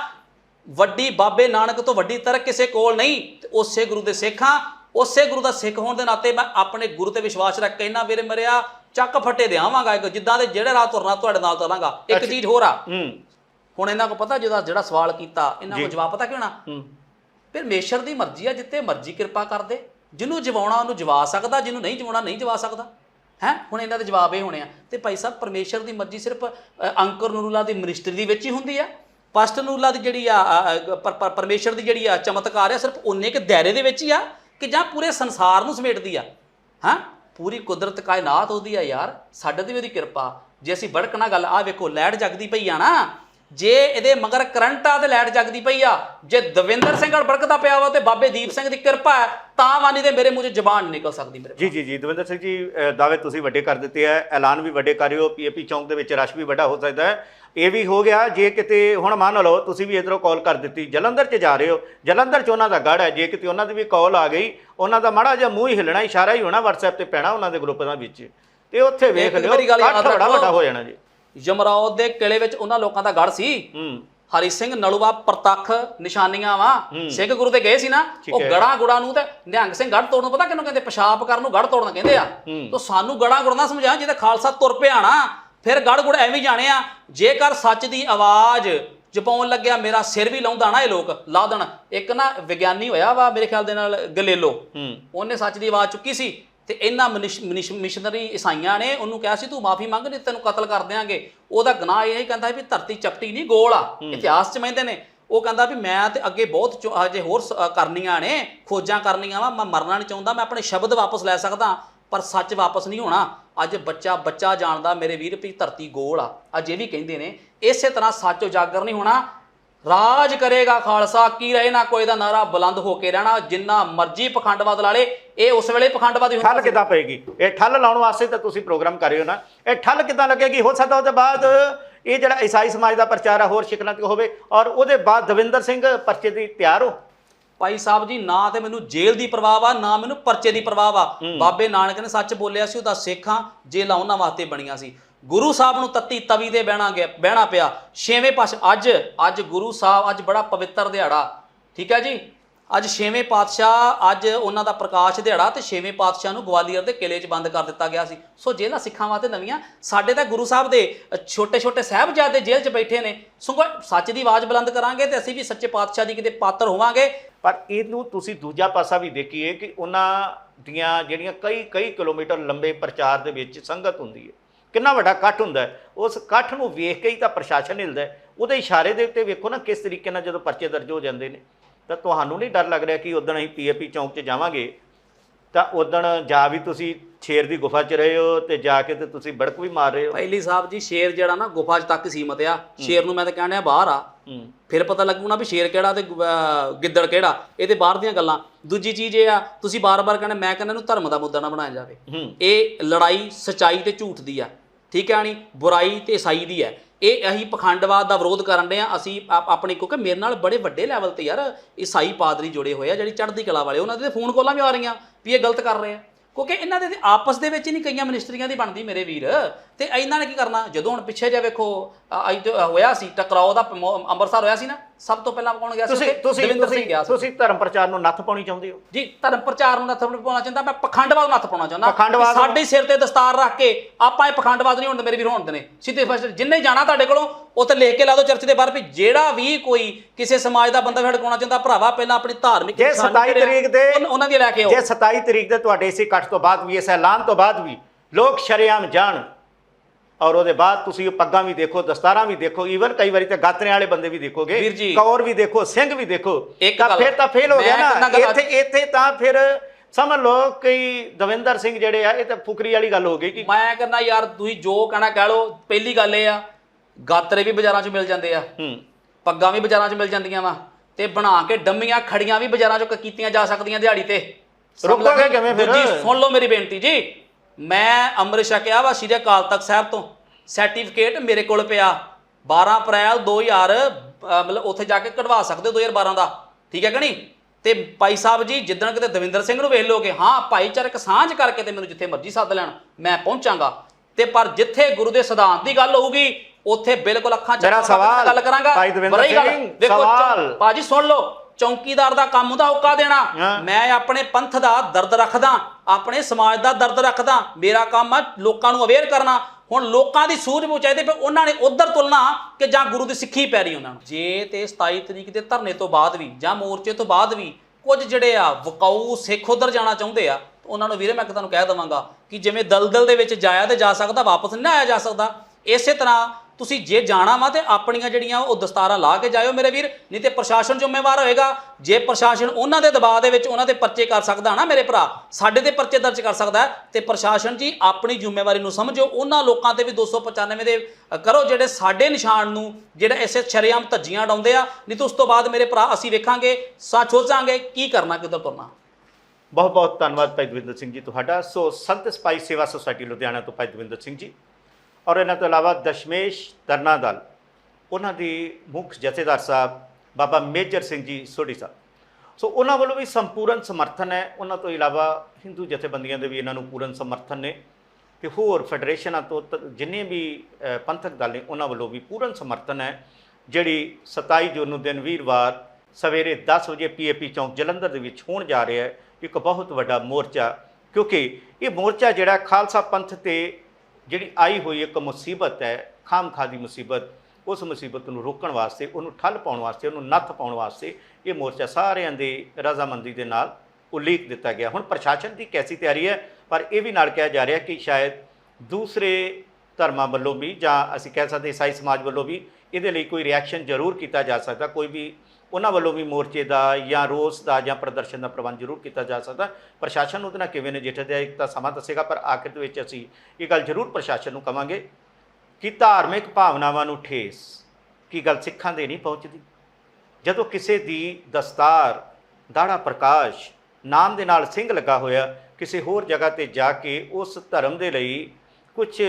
[SPEAKER 1] ਵੱਡੀ ਬਾਬੇ ਨਾਨਕ ਤੋਂ ਵੱਡੀ ਤਰਕ ਕਿਸੇ ਕੋਲ ਨਹੀਂ। ਉਸੇ ਗੁਰੂ ਦੇ ਸਿੱਖਾਂ ਉਸੇ ਗੁਰੂ ਦਾ ਸਿੱਖ ਹੋਣ ਦੇ ਨਾਤੇ ਮੈਂ ਆਪਣੇ ਗੁਰੂ ਤੇ ਵਿਸ਼ਵਾਸ ਰੱਖ ਕੇ ਇਹਨਾਂ ਵੀਰੇ ਮਰਿਆ ਚੱਕ ਫੱਟੇ ਦੇ ਆਵਾਂਗਾ ਇੱਕ ਜਿੱਦਾਂ ਦੇ ਜਿਹੜੇ ਰਾਹ ਤੁਰਨਾ ਤੁਹਾਡੇ ਨਾਲ ਤੁਰਾਂਗਾ ਇੱਕ। ਚੀਜ਼ ਹੋਰ ਆ।
[SPEAKER 2] ਹੂੰ।
[SPEAKER 1] ਹੁਣ ਇਹਨਾਂ ਕੋ ਪਤਾ ਜਿਹਦਾ ਜਿਹੜਾ ਸਵਾਲ ਕੀਤਾ ਇਹਨਾਂ। ਕੋ ਜਵਾਬ ਪਤਾ ਕਿਉਂ ਨਾ? ਪਰਮੇਸ਼ਰ ਦੀ ਮਰਜ਼ੀ ਆ ਜਿੱਤੇ ਮਰਜ਼ੀ ਕਿਰਪਾ ਕਰਦੇ ਜਿਹਨੂੰ ਜਵਾਉਣਾ ਉਹਨੂੰ ਜਵਾ ਸਕਦਾ ਜਿਹਨੂੰ ਨਹੀਂ ਜਵਾਉਣਾ ਨਹੀਂ ਜਵਾ ਸਕਦਾ। ਹੈ? ਹੁਣ ਇਹਨਾਂ ਦੇ ਜਵਾਬ ਇਹ ਹੋਣੇ ਆ। ਤੇ ਭਾਈ ਸਾਹਿਬ ਪਰਮੇਸ਼ਰ ਦੀ ਮਰਜ਼ੀ ਸਿਰਫ ਅੰਕਰ ਨੂਰੂਲਾ ਦੀ ਮਿਨਿਸਟਰੀ ਦੀ ਵਿੱਚ ਹੀ ਹੁੰਦੀ ਆ। ਪਸਟ ਨੂਰੂਲਾ ਦੀ ਜਿਹੜੀ ਆ ਪਰਮੇਸ਼ਰ ਦੀ ਜਿਹੜੀ ਆ ਚਮਤਕਾਰ ਆ ਸਿਰਫ ਉਹਨੇ ਕੇ ਦਾਇਰੇ ਦੇ ਵਿੱਚ ਹੀ ਆ ਕਿ ਜਾਂ ਪੂਰੇ ਸੰਸਾਰ ਨੂੰ ਸਮੇਟਦੀ ਆ। ਹਾਂ? ਪੂਰੀ ਕੁਦਰਤ ਕਾਇਨਾਤ ਉਹਦੀ ਆ ਯਾਰ ਸਾਡੇ ਤੇ ਵੀ ਉਹਦੀ ਕਿਰਪਾ। ਜੇ ਅਸੀਂ ਭੜਕਣਾ ਗੱਲ ਆ ਵੇਖੋ ਲਾਈਟ ਜਗਦੀ ਪਈ ਆ ਨਾ। ਜੇ ਇਹਦੇ ਮਗਰ ਕਰੰਟ ਆ ਤੇ ਲਾਈਟ ਜਗਦੀ ਪਈ ਆ ਜੇ ਦਵਿੰਦਰ ਸਿੰਘ ਹਲ ਭੜਕਦਾ ਪਿਆ ਵਾ ਤੇ ਬਾਬੇ ਦੀਪ ਸਿੰਘ ਦੀ ਕਿਰਪਾ ਹੈ ਤਾਂ ਵਾਨੀ ਦੇ ਮੇਰੇ ਮੂੰਹ 'ਚ ਜ਼ਬਾਨ ਨਹੀਂ ਨਿਕਲ ਸਕਦੀ ਮੇਰੇ
[SPEAKER 2] ਜੀ ਜੀ ਜੀ ਦਵਿੰਦਰ ਸਿੰਘ ਜੀ ਦਾਅਵੇ ਤੁਸੀਂ ਵੱਡੇ ਕਰ ਦਿੱਤੇ ਹੈ ਐਲਾਨ ਵੀ ਵੱਡੇ ਕਰ ਰਹੇ ਹੋ ਪੀਏਪੀ ਚੌਂਕ ਦੇ ਵਿੱਚ ਰਸ਼ ਵੀ ਵੱਡਾ ਹੋ ਸਕਦਾ ਹੈ। ਇਹ ਵੀ ਹੋ ਗਿਆ ਜੇ ਕਿਤੇ ਹੁਣ ਮੰਨ ਲਓ ਤੁਸੀਂ ਵੀ ਇਧਰੋਂ ਕਾਲ ਕਰ ਦਿੱਤੀ ਜਲੰਧਰ 'ਚ ਜਾ ਰਹੇ ਹੋ ਜਲੰਧਰ 'ਚ ਉਹਨਾਂ ਦਾ ਗੜ ਹੈ ਜੇ ਕਿਤੇ ਉਹਨਾਂ ਦੀ ਵੀ ਕਾਲ ਆ ਗਈ ਉਹਨਾਂ ਦਾ ਮਾੜਾ ਜਿਹਾ ਮੂੰਹ ਹੀ ਹਿੱਲਣਾ ਇਸ਼ਾਰਾ ਹੀ ਹੋਣਾ WhatsApp ਤੇ ਪੈਣਾ ਉਹਨਾਂ ਦੇ ਗਰੁੱਪ ਦਾ ਵਿੱਚ। ਤੇ ਉੱਥੇ ਵੇਖ ਲਿਓ ਬੜਾ। ਵੱਡਾ ਹੋ ਜਾਣਾ ਜੀ।
[SPEAKER 1] ਯਮਰਾਉਦ ਦੇ ਕਿਲੇ ਵਿੱਚ ਉਹਨਾਂ ਲੋਕਾਂ ਦਾ ਗੜ ਸੀ। ਹਰੀ ਸਿੰਘ ਨਲੂਆ ਪ੍ਰਤੱਖ ਨਿਸ਼ਾਨੀਆਂ ਵਾ। ਸਿੱਖ ਗੁਰੂ ਤੇ ਗਏ ਸੀ ਨਾ ਉਹ। ਗੜਾ ਗੁੜਾ ਨੂੰ ਤੇ ਨਿਹੰਗ ਸਿੰਘ ਗੜ ਤੋੜਨ ਪਤਾ ਕਿਹਨੂੰ ਕਹਿੰਦੇ? ਪਿਸ਼ਾਬ ਕਰਨ ਨੂੰ ਗੜ ਤੋੜਨ ਕਹਿੰਦੇ ਆ। ਤੋ ਸਾਨੂੰ ਗੜਾ ਗੁੜਨਾ ਸਮਝਾ ਜਿਹਦੇ ਖਾਲਸਾ ਤੁਰ ਪਿਆ ਨਾ ਫਿਰ ਗੜ ਗੁੜ ਐਵੇਂ ਜਾਣੇ ਆ। ਜੇਕਰ ਸੱਚ ਦੀ ਆਵਾਜ਼ ਜਪਾਉਣ ਲੱਗਿਆ ਮੇਰਾ ਸਿਰ ਵੀ ਲਾਉਂਦਾ ਨਾ ਇਹ ਲੋਕ ਲਾ ਦੇਣ। ਇੱਕ ਨਾ ਵਿਗਿਆਨੀ ਹੋਇਆ ਵਾ ਮੇਰੇ ਖਿਆਲ ਦੇ ਨਾਲ ਗਲੇਲੋ। ਉਹਨੇ ਸੱਚ ਦੀ ਆਵਾਜ਼ ਚੁੱਕੀ ਸੀ। ਤੇ ਇਹਨਾਂ ਮਿਸ਼ਨਰੀ ਈਸਾਈਆਂ ਨੇ ਉਹਨੂੰ ਕਿਹਾ ਸੀ ਤੂੰ ਮਾਫੀ ਮੰਗ ਨਹੀਂ ਤੈਨੂੰ ਕਤਲ ਕਰ ਦਿਆਂਗੇ। ਉਹਦਾ ਗੁਨਾਹ ਇਹ ਕਹਿੰਦਾ ਵੀ ਧਰਤੀ ਚਪਟੀ ਨਹੀਂ ਗੋਲ ਆ। ਇਤਿਹਾਸ ਚ ਮਹਿੰਦੇ ਨੇ। ਉਹ ਕਹਿੰਦਾ ਵੀ ਮੈਂ ਤੇ ਅੱਗੇ ਬਹੁਤ ਹਜੇ ਹੋਰ ਕਰਨੀਆਂ ਨੇ ਖੋਜਾਂ ਕਰਨੀਆਂ ਵਾ ਮੈਂ ਮਰਨਾ ਨਹੀਂ ਚਾਹੁੰਦਾ ਮੈਂ ਆਪਣੇ ਸ਼ਬਦ ਵਾਪਸ ਲੈ ਸਕਦਾ ਪਰ ਸੱਚ ਵਾਪਸ ਨਹੀਂ ਹੋਣਾ। ਅੱਜ ਬੱਚਾ ਬੱਚਾ ਜਾਣਦਾ ਮੇਰੇ ਵੀਰ ਵੀ ਧਰਤੀ ਗੋਲ ਆ। ਅੱਜ ਇਹ ਵੀ ਕਹਿੰਦੇ ਨੇ ਇਸੇ ਤਰ੍ਹਾਂ ਸੱਚ ਉਜਾਗਰ ਨਹੀਂ ਹੋਣਾ। ਰਾਜ ਕਰੇਗਾ ਖਾਲਸਾ ਕੀ ਰਹੇ ਨਾ ਕੋਈ ਦਾ ਨਾਰਾ ਬੁਲੰਦ ਹੋ ਕੇ ਰਹਿਣਾ ਜਿੰਨਾ ਮਰਜ਼ੀ ਪਖੰਡਵਾਦ ਲਾ ਲੇ। ਇਹ ਉਸ ਵੇਲੇ ਪਖੰਡਵਾਦੀ ਹੁੰਦਾ
[SPEAKER 2] ਠੱਲ ਕਿੱਦਾਂ ਪਏਗੀ? ਇਹ ਠੱਲ ਲਾਉਣ ਵਾਸਤੇ ਤਾਂ ਤੁਸੀਂ ਪ੍ਰੋਗਰਾਮ ਕਰ ਰਹੇ ਹੋ ਨਾ। ਇਹ ਠੱਲ ਕਿੱਦਾਂ ਲੱਗੇਗੀ? ਹੋ ਸਕਦਾ ਉਹਦੇ ਬਾਅਦ ਇਹ ਜਿਹੜਾ ਈਸਾਈ ਸਮਾਜ ਦਾ ਪ੍ਰਚਾਰ ਆ ਹੋਰ ਸ਼ਿਕਲਾਂ ਤੇ ਹੋਵੇ ਔਰ ਉਹਦੇ ਬਾਅਦ ਦਵਿੰਦਰ ਸਿੰਘ ਪਰਚੇ ਦੀ ਤਿਆਰ ਹੋ।
[SPEAKER 1] ਭਾਈ ਸਾਹਿਬ ਜੀ ਨਾ ਤੇ ਮੈਨੂੰ ਜੇਲ੍ਹ ਦੀ ਪਰਵਾਹ ਆ ਨਾ ਮੈਨੂੰ ਪਰਚੇ ਦੀ ਪਰਵਾਹ ਆ ਬਾਬੇ ਨਾਨਕ ਨੇ ਸੱਚ ਬੋਲਿਆ ਸੀ ਉਹਦਾ ਸਿੱਖਾਂ ਜੇਲ੍ਹਾਂ ਉਹਨਾਂ ਵਾਸਤੇ ਬਣੀਆਂ ਸੀ। ਗੁਰੂ ਸਾਹਿਬ ਨੂੰ ਤੱਤੀ ਤਵੀ ਦੇ ਬਹਿਣਾ ਗਿਆ ਬਹਿਣਾ ਪਿਆ। ਛੇਵੇਂ ਪਾਤਸ਼ਾਹ ਅੱਜ ਅੱਜ ਗੁਰੂ ਸਾਹਿਬ, ਅੱਜ ਬੜਾ ਪਵਿੱਤਰ ਦਿਹਾੜਾ। ਠੀਕ ਹੈ ਜੀ? ਅੱਜ ਛੇਵੇਂ ਪਾਤਸ਼ਾਹ, ਅੱਜ ਉਹਨਾਂ ਦਾ ਪ੍ਰਕਾਸ਼ ਦਿਹਾੜਾ ਤੇ ਛੇਵੇਂ ਪਾਤਸ਼ਾਹ ਨੂੰ ਗਵਾਲੀਅਰ ਦੇ ਕਿਲੇ 'ਚ ਬੰਦ ਕਰ ਦਿੱਤਾ ਗਿਆ ਸੀ। ਸੋ ਜੇਲ੍ਹਾਂ ਸਿੱਖਾਂ ਵਾਸਤੇ ਨਵੀਆਂ, ਸਾਡੇ ਤਾਂ ਗੁਰੂ ਸਾਹਿਬ ਦੇ ਛੋਟੇ ਛੋਟੇ ਸਾਹਿਬਜ਼ਾਦੇ ਜੇਲ੍ਹ 'ਚ ਬੈਠੇ ਨੇ। ਸੋ ਸੱਚ ਦੀ ਆਵਾਜ਼ ਬੁਲੰਦ ਕਰਾਂਗੇ ਤੇ ਅਸੀਂ ਵੀ ਸੱਚੇ ਪਾਤਸ਼ਾਹ ਦੀ ਕਿਤੇ ਪਾਤਰ ਹੋਵਾਂਗੇ।
[SPEAKER 2] ਪਰ ਇਹਨੂੰ ਤੁਸੀਂ ਦੂਜਾ ਪਾਸਾ ਵੀ ਦੇਖੀਏ ਕਿ ਉਹਨਾਂ ਦੀਆਂ ਜਿਹੜੀਆਂ ਕਈ ਕਈ ਕਿਲੋਮੀਟਰ ਲੰਬੇ ਪ੍ਰਚਾਰ ਦੇ ਵਿੱਚ ਸੰਗਤ ਹੁੰਦੀ ਹੈ। ਕਿੰਨਾ ਵੱਡਾ ਇਕੱਠ ਹੁੰਦਾ ਉਸ ਇਕੱਠ ਨੂੰ ਵੇਖ ਕੇ ਹੀ ਤਾਂ ਪ੍ਰਸ਼ਾਸਨ ਹਿਲਦਾ ਉਹਦੇ ਇਸ਼ਾਰੇ ਦੇ ਉੱਤੇ ਵੇਖੋ ਨਾ ਕਿਸ ਤਰੀਕੇ ਨਾਲ ਜਦੋਂ ਪਰਚੇ ਦਰਜ ਹੋ ਜਾਂਦੇ ਨੇ। ਤਾਂ ਤੁਹਾਨੂੰ ਨਹੀਂ ਡਰ ਲੱਗ ਰਿਹਾ ਕਿ ਉਦੋਂ ਅਸੀਂ ਪੀਏਪੀ ਚੌਂਕ 'ਚ ਜਾਵਾਂਗੇ। ਤਾਂ ਉਦੋਂ ਜਾ ਵੀ ਤੁਸੀਂ ਸ਼ੇਰ ਦੀ ਗੁਫਾ 'ਚ ਰਹੇ ਹੋ ਤੇ ਜਾ ਕੇ ਤੇ ਤੁਸੀਂ ਬੜਕ ਵੀ ਮਾਰ ਰਹੇ ਹੋ।
[SPEAKER 1] ਪਹਿਲੀ ਸਾਹਿਬ ਜੀ ਸ਼ੇਰ ਜਿਹੜਾ ਨਾ ਗੁਫਾ 'ਚ ਤੱਕ ਸੀਮਤ ਆ। ਸ਼ੇਰ ਨੂੰ ਮੈਂ ਤਾਂ ਡਿਆ ਬਾਹਰ ਆ। ਫਿਰ ਪਤਾ ਲੱਗੂ ਨਾ ਵੀ ਸ਼ੇਰ ਕਿਹੜਾ ਤੇ ਗਿੱਦੜ ਕਿਹੜਾ। ਇਹ ਤੇ ਬਾਹਰ ਦੀਆਂ ਗੱਲਾਂ। ਦੂਜੀ ਚੀਜ਼ ਇਹ ਆ ਤੁਸੀਂ ਬਾਰ-ਬਾਰ ਕਹਿੰਦੇ ਮੈਂ ਕਹਿੰਦਾ ਇਹਨੂੰ ਧਰਮ ਦਾ ਮੁੱਦਾ ਨਾ ਬਣਾਇਆ ਜਾਵੇ। ਇਹ ਲੜਾਈ ਸਚਾਈ ਤੇ ਝੂਠ ਦੀ ਆ। ਠੀਕ ਹੈ ਨਹੀਂ? ਬੁਰਾਈ ਤੇ ਇਸਾਈ ਦੀ ਹੈ। ਇਹ ਅਸੀਂ ਪਖੰਡਵਾਦ ਦਾ ਵਿਰੋਧ ਕਰਨ ਦੇ ਆ ਅਸੀਂ ਆਪ- ਆਪਣੀ ਕਿਉਂਕਿ ਮੇਰੇ ਨਾਲ ਬੜੇ ਵੱਡੇ ਲੈਵਲ ਤੇ ਯਾਰ ਈਸਾਈ ਪਾਦਰੀ ਜੁੜੇ ਹੋਏ ਆ, ਜਿਹੜੀ ਚੜ੍ਹਦੀ ਕਲਾ ਵਾਲੇ, ਉਹਨਾਂ ਦੇ ਫੋਨ ਕਾਲਾਂ ਵੀ ਆ ਰਹੀਆਂ ਵੀ ਇਹ ਗਲਤ ਕਰ ਰਹੇ ਆ। ਕਿਉਂਕਿ ਇਹਨਾਂ ਦੇ ਤੇ ਆਪਸ ਦੇ ਵਿੱਚ ਹੀ ਨਹੀਂ ਕਈਆਂ ਮਿਨਿਸਟਰੀਆਂ ਦੀ ਬਣਦੀ ਮੇਰੇ ਵੀਰ। ਤੇ ਇਹਨਾਂ ਨੇ ਕੀ ਕਰਨਾ? ਜਦੋਂ ਹੁਣ ਪਿੱਛੇ ਜੇ ਵੇਖੋ ਅੱਜ ਹੋਇਆ ਸੀ, ਟਕਰਾਓ ਦਾ ਪ- ਅੰਮ੍ਰਿਤਸਰ ਹੋਇਆ ਸੀ ਨਾ। ਸਭ ਤੋਂ ਪਹਿਲਾਂ ਕੌਣ ਗਿਆ ਸੀ
[SPEAKER 2] ਤੁਸੀਂ
[SPEAKER 1] ਦਵਿੰਦਰ ਸਿੰਘ ਗਿਆ ਸੀ।
[SPEAKER 2] ਤੁਸੀਂ ਧਰਮ ਪ੍ਰਚਾਰ ਨੂੰ ਨੱਥ ਪਾਉਣੀ ਚਾਹੁੰਦੇ ਹੋ?
[SPEAKER 1] ਜੀ ਧਰਮ ਪ੍ਰਚਾਰ ਨੂੰ ਨੱਥ ਪਾਉਣਾ ਚਾਹੁੰਦਾ ਮੈਂ ਪਖੰਡਵਾਦ ਨੂੰ ਨੱਥ ਪਾਉਣਾ ਚਾਹੁੰਦਾ। ਸਾਡੇ ਸਿਰ ਤੇ ਦਸਤਾਰ ਰੱਖ ਕੇ ਆਪਾਂ ਇਹ ਪਖੰਡਵਾਦ ਨਹੀਂ ਹੁੰਦੇ ਮੇਰੇ ਵੀਰ ਹੋਣਦੇ ਨੇ ਸਿੱਧੇ ਫਸਟ ਜਿੰਨੇ ਜਾਣਾ ਤੁਹਾਡੇ ਕੋਲੋਂ ਉੱਥੇ ਲਿਖ ਕੇ ਲਾ ਦਿਓ ਚਰਚ ਦੇ ਬਾਹਰ ਵੀ ਜਿਹੜਾ ਵੀ ਕੋਈ ਕਿਸੇ ਸਮਾਜ ਦਾ ਬੰਦਾ ਹਟਕਾਉਣਾ ਚਾਹੁੰਦਾ ਭਰਾਵਾ ਪਹਿਲਾਂ ਆਪਣੀ ਧਾਰਮਿਕ
[SPEAKER 2] ਜੇ
[SPEAKER 1] ਨਿਸ਼ਾਨੀ
[SPEAKER 2] 27
[SPEAKER 1] ਜਿਹੜੇ ਆ,
[SPEAKER 2] ਤਰੀਕ ਦੇ
[SPEAKER 1] ਉਹਨਾਂ ਦੀ ਲੈ ਕੇ ਆਓ।
[SPEAKER 2] ਜੇ 27 ਤਰੀਕ ਦੇ ਤੁਹਾਡੇ ਇਸੇ ਇਕੱਠ ਤੋਂ ਬਾਅਦ ਵੀ ਇਸ ਐਲਾਨ ਤੋਂ ਬਾਅਦ ਵੀ ਲੋਕ ਸ਼ਰੇਆਮ ਜਾਣ। ਔਰ ਉਹਦੇ ਬਾਅਦ ਤੁਸੀਂ ਪੱਗਾਂ ਵੀ ਦੇਖੋ ਦਸਤਾਰਾਂ ਵੀ ਦੇਖੋ ਈਵਨ ਕਈ ਵਾਰੀ ਤਾਂ ਗਾਤਰੇ ਵਾਲੇ ਬੰਦੇ ਵੀ ਦੇਖੋਗੇ। ਕੌਰ ਵੀ ਦੇਖੋ ਸਿੰਘ ਵੀ ਦੇਖੋ ਤਾਂ ਫਿਰ ਤਾਂ ਫੇਲ ਹੋ ਗਿਆ ਨਾ ਇੱਥੇ ਇੱਥੇ ਤਾਂ ਫਿਰ ਸਮਝ ਲਓ ਕਈ ਦਵਿੰਦਰ ਸਿੰਘ ਜਿਹੜੇ ਆ ਇਹ ਤਾਂ ਫੁਕਰੀ ਵਾਲੀ ਗੱਲ ਹੋ ਗਈ ਕਿ
[SPEAKER 1] ਮੈਂ ਕਹਿੰਦਾ ਯਾਰ ਤੁਸੀਂ ਜੋ ਕਹਿਣਾ ਕਹਿ ਲਓ ਪਹਿਲੀ ਗੱਲ ਇਹ ਆ ਗਾਤਰੇ ਵੀ ਬਾਜ਼ਾਰਾਂ 'ਚ ਮਿਲ ਜਾਂਦੇ ਆ ਪੱਗਾਂ ਵੀ ਬਾਜ਼ਾਰਾਂ 'ਚ ਮਿਲ ਜਾਂਦੀਆਂ ਵਾ ਤੇ ਬਣਾ ਕੇ ਡੰਮੀਆਂ ਖੜੀਆਂ ਵੀ ਬਾਜ਼ਾਰਾਂ 'ਚ ਕੀਤੀਆਂ ਜਾ ਸਕਦੀਆਂ ਦਿਹਾੜੀ ਤੇ
[SPEAKER 2] ਰੁਕੋਗੇ? ਕਿਵੇਂ ਫਿਰ?
[SPEAKER 1] ਦੂਜੀ ਸੁਣ ਲਓ ਮੇਰੀ ਬੇਨਤੀ ਜੀ ਮੈਂ ਅੰਮ੍ਰਿਤ ਛਕਿਆ ਵਾ ਸ਼੍ਰੀ ਅਕਾਲ ਤਖਤ ਸਾਹਿਬ ਤੋਂ। ਸਰਟੀਫਿਕੇਟ ਮੇਰੇ ਕੋਲ ਪਿਆ। 12 ਅਪ੍ਰੈਲ 2000 ਅਹ ਮਤਲਬ ਉੱਥੇ ਜਾ ਕੇ ਕਢਵਾ ਸਕਦੇ ਹੋ 2012 ਦਾ। ਠੀਕ ਹੈ ਕਿ ਨਹੀਂ? ਤੇ ਭਾਈ ਸਾਹਿਬ ਜੀ ਜਿੱਦਣ ਕਿਤੇ ਦਵਿੰਦਰ ਸਿੰਘ ਨੂੰ ਵੇਖ ਲੋਗੇ ਹਾਂ ਭਾਈਚਾਰਕ ਸਾਂਝ ਕਰਕੇ ਤੇ ਮੈਨੂੰ ਜਿੱਥੇ ਮਰਜ਼ੀ ਸੱਦ ਲੈਣ ਮੈਂ ਪਹੁੰਚਾਂਗਾ। ਤੇ ਪਰ ਜਿੱਥੇ ਗੁਰੂ ਦੇ ਸਿਧਾਂਤ ਦੀ ਗੱਲ ਹੋਊਗੀ ਉੱਥੇ ਬਿਲਕੁਲ ਅੱਖਾਂ ਪਾ ਕੇ ਗੱਲ ਕਰਾਂਗਾ।
[SPEAKER 2] ਭਾਈ ਦਵਿੰਦਰ। ਸਿੰਘ, ਸਵਾਲ।
[SPEAKER 1] ਭਾਜੀ ਸੁਣ ਲਓ ਚੌਂਕੀਦਾਰ ਦਾ ਕੰਮ ਹੁੰਦਾ ਹੁੱਕਾ ਦੇਣਾ। ਮੈਂ ਆਪਣੇ ਪੰਥ ਦਾ ਦਰਦ ਰੱਖਦਾ। ਆਪਣੇ ਸਮਾਜ ਦਾ ਦਰਦ ਰੱਖਦਾ, ਮੇਰਾ ਕੰਮ ਆ, ਲੋਕਾਂ ਨੂੰ ਅਵੇਅਰ ਕਰਨਾ। ਹੁਣ ਲੋਕਾਂ ਦੀ ਸੂਝ-ਬੂਝ ਚਾਹੀਦੀ ਵੀ ਉਹਨਾਂ ਨੇ ਉਧਰ ਤੁਲਨਾ ਕਿ ਜਾਂ ਗੁਰੂ ਦੀ ਸਿੱਖੀ ਪੈ ਰਹੀ ਉਹਨਾਂ ਨੂੰ। ਜੇ ਤੇ 27 ਤਰੀਕ ਦੇ ਧਰਨੇ ਤੋਂ ਬਾਅਦ ਵੀ ਜਾਂ ਮੋਰਚੇ ਤੋਂ ਬਾਅਦ ਵੀ ਕੁਝ ਜਿਹੜੇ ਆ ਵਕਾਊ ਸਿੱਖ ਉਧਰ ਜਾਣਾ ਚਾਹੁੰਦੇ ਆ ਉਹਨਾਂ ਨੂੰ ਵੀਰੇ ਮੈਂ ਤੁਹਾਨੂੰ ਕਹਿ ਦਵਾਂਗਾ ਕਿ ਜਿਵੇਂ ਦਲਦਲ ਦੇ ਵਿੱਚ ਜਾਇਆ ਤੇ ਜਾ ਸਕਦਾ, ਵਾਪਸ ਨਹੀਂ ਆਇਆ ਜਾ ਸਕਦਾ, ਇਸੇ ਤਰ੍ਹਾਂ ਤੁਸੀਂ ਜੇ ਜਾਣਾ ਵਾ ਤੇ ਆਪਣੀਆਂ ਜਿਹੜੀਆਂ ਉਹ ਦਸਤਾਰਾਂ ਲਾ ਕੇ ਜਾਇਓ ਮੇਰੇ ਵੀਰ ਨਹੀਂ ਤੇ ਪ੍ਰਸ਼ਾਸਨ ਜ਼ਿੰਮੇਵਾਰ ਹੋਏਗਾ। ਜੇ ਪ੍ਰਸ਼ਾਸਨ ਉਹਨਾਂ ਦੇ ਦਬਾਅ ਦੇ ਵਿੱਚ ਉਹਨਾਂ ਦੇ ਪਰਚੇ ਕਰ ਸਕਦਾ ਨਾ ਮੇਰੇ ਭਰਾ ਸਾਡੇ ਤੇ ਪਰਚੇ ਦਰਜ ਕਰ ਸਕਦਾ ਹੈ, ਤੇ ਪ੍ਰਸ਼ਾਸਨ ਜੀ ਆਪਣੀ ਜ਼ਿੰਮੇਵਾਰੀ ਨੂੰ ਸਮਝੋ ਉਹਨਾਂ ਲੋਕਾਂ ਤੇ ਵੀ 295 ਦੇ ਕਰੋ ਜਿਹੜੇ ਸਾਡੇ ਨਿਸ਼ਾਨ ਨੂੰ ਜਿਹੜੇ ਇਸੇ ਸ਼ਰੇਆਮ ਧੱਜੀਆਂ ਉਡਾਉਂਦੇ ਆ ਨਹੀਂ ਤਾਂ ਉਸ ਤੋਂ ਬਾਅਦ ਮੇਰੇ ਭਰਾ ਅਸੀਂ ਵੇਖਾਂਗੇ ਸਾ ਸੋਚਾਂਗੇ ਕੀ ਕਰਨਾ ਕਿੱਧਰ ਤੁਰਨਾ।
[SPEAKER 2] ਬਹੁਤ ਬਹੁਤ ਧੰਨਵਾਦ ਭਾਈ ਦਵਿੰਦਰ ਸਿੰਘ ਜੀ ਤੁਹਾਡਾ। ਸੋ ਸੰਤ ਸਪਾਈ ਸੇਵਾ ਸੁਸਾਇਟੀ ਲੁਧਿਆਣਾ ਤੋਂ ਭਾਈ ਦਵਿੰਦਰ ਸਿੰਘ ਜੀ। ਔਰ ਇਹਨਾਂ ਤੋਂ ਇਲਾਵਾ ਦਸ਼ਮੇਸ਼ ਤਰਨਾ ਦਲ ਉਹਨਾਂ ਦੀ ਮੁੱਖ ਜਥੇਦਾਰ ਸਾਹਿਬ ਬਾਬਾ ਮੇਜਰ ਸਿੰਘ ਜੀ ਸੋਢੀ ਸਾਹਿਬ। ਸੋ ਉਹਨਾਂ ਵੱਲੋਂ ਵੀ ਸੰਪੂਰਨ ਸਮਰਥਨ ਹੈ। ਉਹਨਾਂ ਤੋਂ ਇਲਾਵਾ ਹਿੰਦੂ ਜਥੇਬੰਦੀਆਂ ਦੇ ਵੀ ਇਹਨਾਂ ਨੂੰ ਪੂਰਨ ਸਮਰਥਨ ਨੇ ਤੇ ਹੋਰ ਫੈਡਰੇਸ਼ਨਾਂ ਤੋਂ ਜਿੰਨੇ ਵੀ ਪੰਥਕ ਦਲ ਨੇ ਉਹਨਾਂ ਵੱਲੋਂ ਵੀ ਪੂਰਨ ਸਮਰਥਨ ਹੈ। ਜਿਹੜੀ 27 ਜੂਨ ਨੂੰ ਦਿਨ ਵੀਰਵਾਰ ਸਵੇਰੇ 10 ਵਜੇ ਪੀਏਪੀ ਚੌਂਕ ਜਲੰਧਰ ਦੇ ਵਿੱਚ ਹੋਣ ਜਾ ਰਿਹਾ ਹੈ। ਇੱਕ ਬਹੁਤ ਵੱਡਾ ਮੋਰਚਾ, ਕਿਉਂਕਿ ਇਹ ਮੋਰਚਾ ਜਿਹੜਾ ਖਾਲਸਾ ਪੰਥ ਤੇ ਜਿਹੜੀ ਆਈ ਹੋਈ ਇੱਕ ਮੁਸੀਬਤ ਹੈ ਖਾਮਖਾ ਦੀ ਮੁਸੀਬਤ, ਉਸ ਮੁਸੀਬਤ ਨੂੰ ਰੋਕਣ ਵਾਸਤੇ, ਉਹਨੂੰ ਠੱਲ ਪਾਉਣ ਵਾਸਤੇ, ਉਹਨੂੰ ਨੱਥ ਪਾਉਣ ਵਾਸਤੇ ਇਹ ਮੋਰਚਾ ਸਾਰਿਆਂ ਦੇ ਰਜ਼ਾਮੰਦੀ ਦੇ ਨਾਲ ਉਲੀਕ ਦਿੱਤਾ ਗਿਆ। ਹੁਣ ਪ੍ਰਸ਼ਾਸਨ ਦੀ ਕੈਸੀ ਤਿਆਰੀ ਹੈ, ਪਰ ਇਹ ਵੀ ਨਾਲ ਕਿਹਾ ਜਾ ਰਿਹਾ ਕਿ ਸ਼ਾਇਦ ਦੂਸਰੇ ਧਰਮਾਂ ਵੱਲੋਂ ਵੀ ਜਾਂ ਅਸੀਂ ਕਹਿ ਸਕਦੇ ਈਸਾਈ ਸਮਾਜ ਵੱਲੋਂ ਵੀ ਇਹਦੇ ਲਈ ਕੋਈ ਰਿਐਕਸ਼ਨ ਜ਼ਰੂਰ ਕੀਤਾ ਜਾ ਸਕਦਾ, ਕੋਈ ਵੀ ਉਹਨਾਂ ਵੱਲੋਂ ਵੀ ਮੋਰਚੇ ਦਾ ਜਾਂ ਰੋਸ ਦਾ ਜਾਂ ਪ੍ਰਦਰਸ਼ਨ ਦਾ ਪ੍ਰਬੰਧ ਜ਼ਰੂਰ ਕੀਤਾ ਜਾ ਸਕਦਾ। ਪ੍ਰਸ਼ਾਸਨ ਉਹਦੇ ਨਾਲ ਕਿਵੇਂ ਨਜਿੱਠਦੇ ਆ ਇੱਕ ਤਾਂ ਸਮਾਂ ਦੱਸੇਗਾ, ਪਰ ਆਖਿਰ ਦੇ ਵਿੱਚ ਅਸੀਂ ਇਹ ਗੱਲ ਜ਼ਰੂਰ ਪ੍ਰਸ਼ਾਸਨ ਨੂੰ ਕਵਾਂਗੇ ਕਿ ਧਾਰਮਿਕ ਭਾਵਨਾਵਾਂ ਨੂੰ ਠੇਸ, ਕੀ ਗੱਲ ਸਿੱਖਾਂ ਦੇ ਨਹੀਂ ਪਹੁੰਚਦੀ? ਜਦੋਂ ਕਿਸੇ ਦੀ ਦਸਤਾਰ ਦਾੜਾ ਪ੍ਰਕਾਸ਼, ਨਾਮ ਦੇ ਨਾਲ ਸਿੰਘ ਲੱਗਾ ਹੋਇਆ, ਕਿਸੇ ਹੋਰ ਜਗ੍ਹਾ ਤੇ ਜਾ ਕੇ ਉਸ ਧਰਮ ਦੇ ਲਈ ਕੁਝ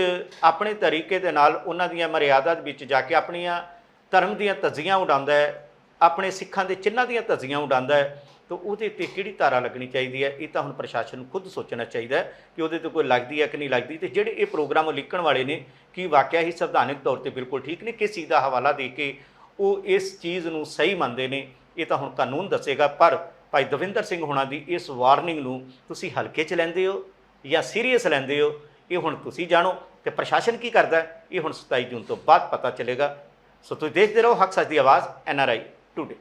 [SPEAKER 2] ਆਪਣੇ ਤਰੀਕੇ ਦੇ ਨਾਲ ਉਹਨਾਂ ਦੀਆਂ ਮਰਿਆਦਾ ਦੇ ਵਿੱਚ ਜਾ ਕੇ ਆਪਣੀਆਂ ਧਰਮ ਦੀਆਂ ਧੱਜੀਆਂ ਉਡਾਉਂਦਾ ਹੈ ਆਪਣੇ ਸਿੱਖਾਂ ਦੇ ਚਿੰਨ੍ਹਾਂ ਦੀਆਂ ਧੱਜੀਆਂ ਉਡਾਉਂਦਾ ਹੈ, ਤਾਂ ਉਹਦੇ ਤੇ ਕਿਹੜੀ ਧਾਰਾ ਲੱਗਣੀ ਚਾਹੀਦੀ ਹੈ? ਇਹ ਤਾਂ ਹੁਣ ਪ੍ਰਸ਼ਾਸਨ ਨੂੰ ਖੁਦ ਸੋਚਣਾ ਚਾਹੀਦਾ ਕਿ ਉਹਦੇ ਤੇ ਕੋਈ ਲੱਗਦੀ ਹੈ ਕਿ ਨਹੀਂ ਲੱਗਦੀ, ਤੇ ਜਿਹੜੇ ਇਹ ਪ੍ਰੋਗਰਾਮ ਲਿਖਣ ਵਾਲੇ ਨੇ, ਕਿ ਵਾਕਿਆ ਹੀ ਸੰਵਿਧਾਨਕ ਤੌਰ ਤੇ ਬਿਲਕੁਲ ਠੀਕ ਨੇ? ਕਿਸ ਚੀਜ਼ ਦਾ ਹਵਾਲਾ ਦੇ ਕੇ ਉਹ ਇਸ ਚੀਜ਼ ਨੂੰ ਸਹੀ ਮੰਨਦੇ ਨੇ? ਇਹ ਤਾਂ ਹੁਣ ਕਾਨੂੰਨ ਦੱਸੇਗਾ, ਪਰ ਭਾਈ ਦਵਿੰਦਰ ਸਿੰਘ ਹੁਣਾਂ ਦੀ ਇਸ ਵਾਰਨਿੰਗ ਨੂੰ ਤੁਸੀਂ ਹਲਕੇ 'ਚ ਲੈਂਦੇ ਹੋ ਜਾਂ ਸੀਰੀਅਸ ਲੈਂਦੇ ਹੋ? ਇਹ ਹੁਣ ਤੁਸੀਂ ਜਾਣੋ, ਤੇ ਪ੍ਰਸ਼ਾਸਨ ਕੀ ਕਰਦਾ ਇਹ ਹੁਣ 27 ਜੂਨ ਤੋਂ ਬਾਅਦ ਪਤਾ ਚੱਲੇਗਾ। ਸੋ ਤੁਸੀਂ ਦੇਖਦੇ ਰਹੋ ਹੱਕ ਸੱਚ ਦੀ ਆਵਾਜ਼, ਐਨ ਆਰ ਆਈ। ਟੂਡੇ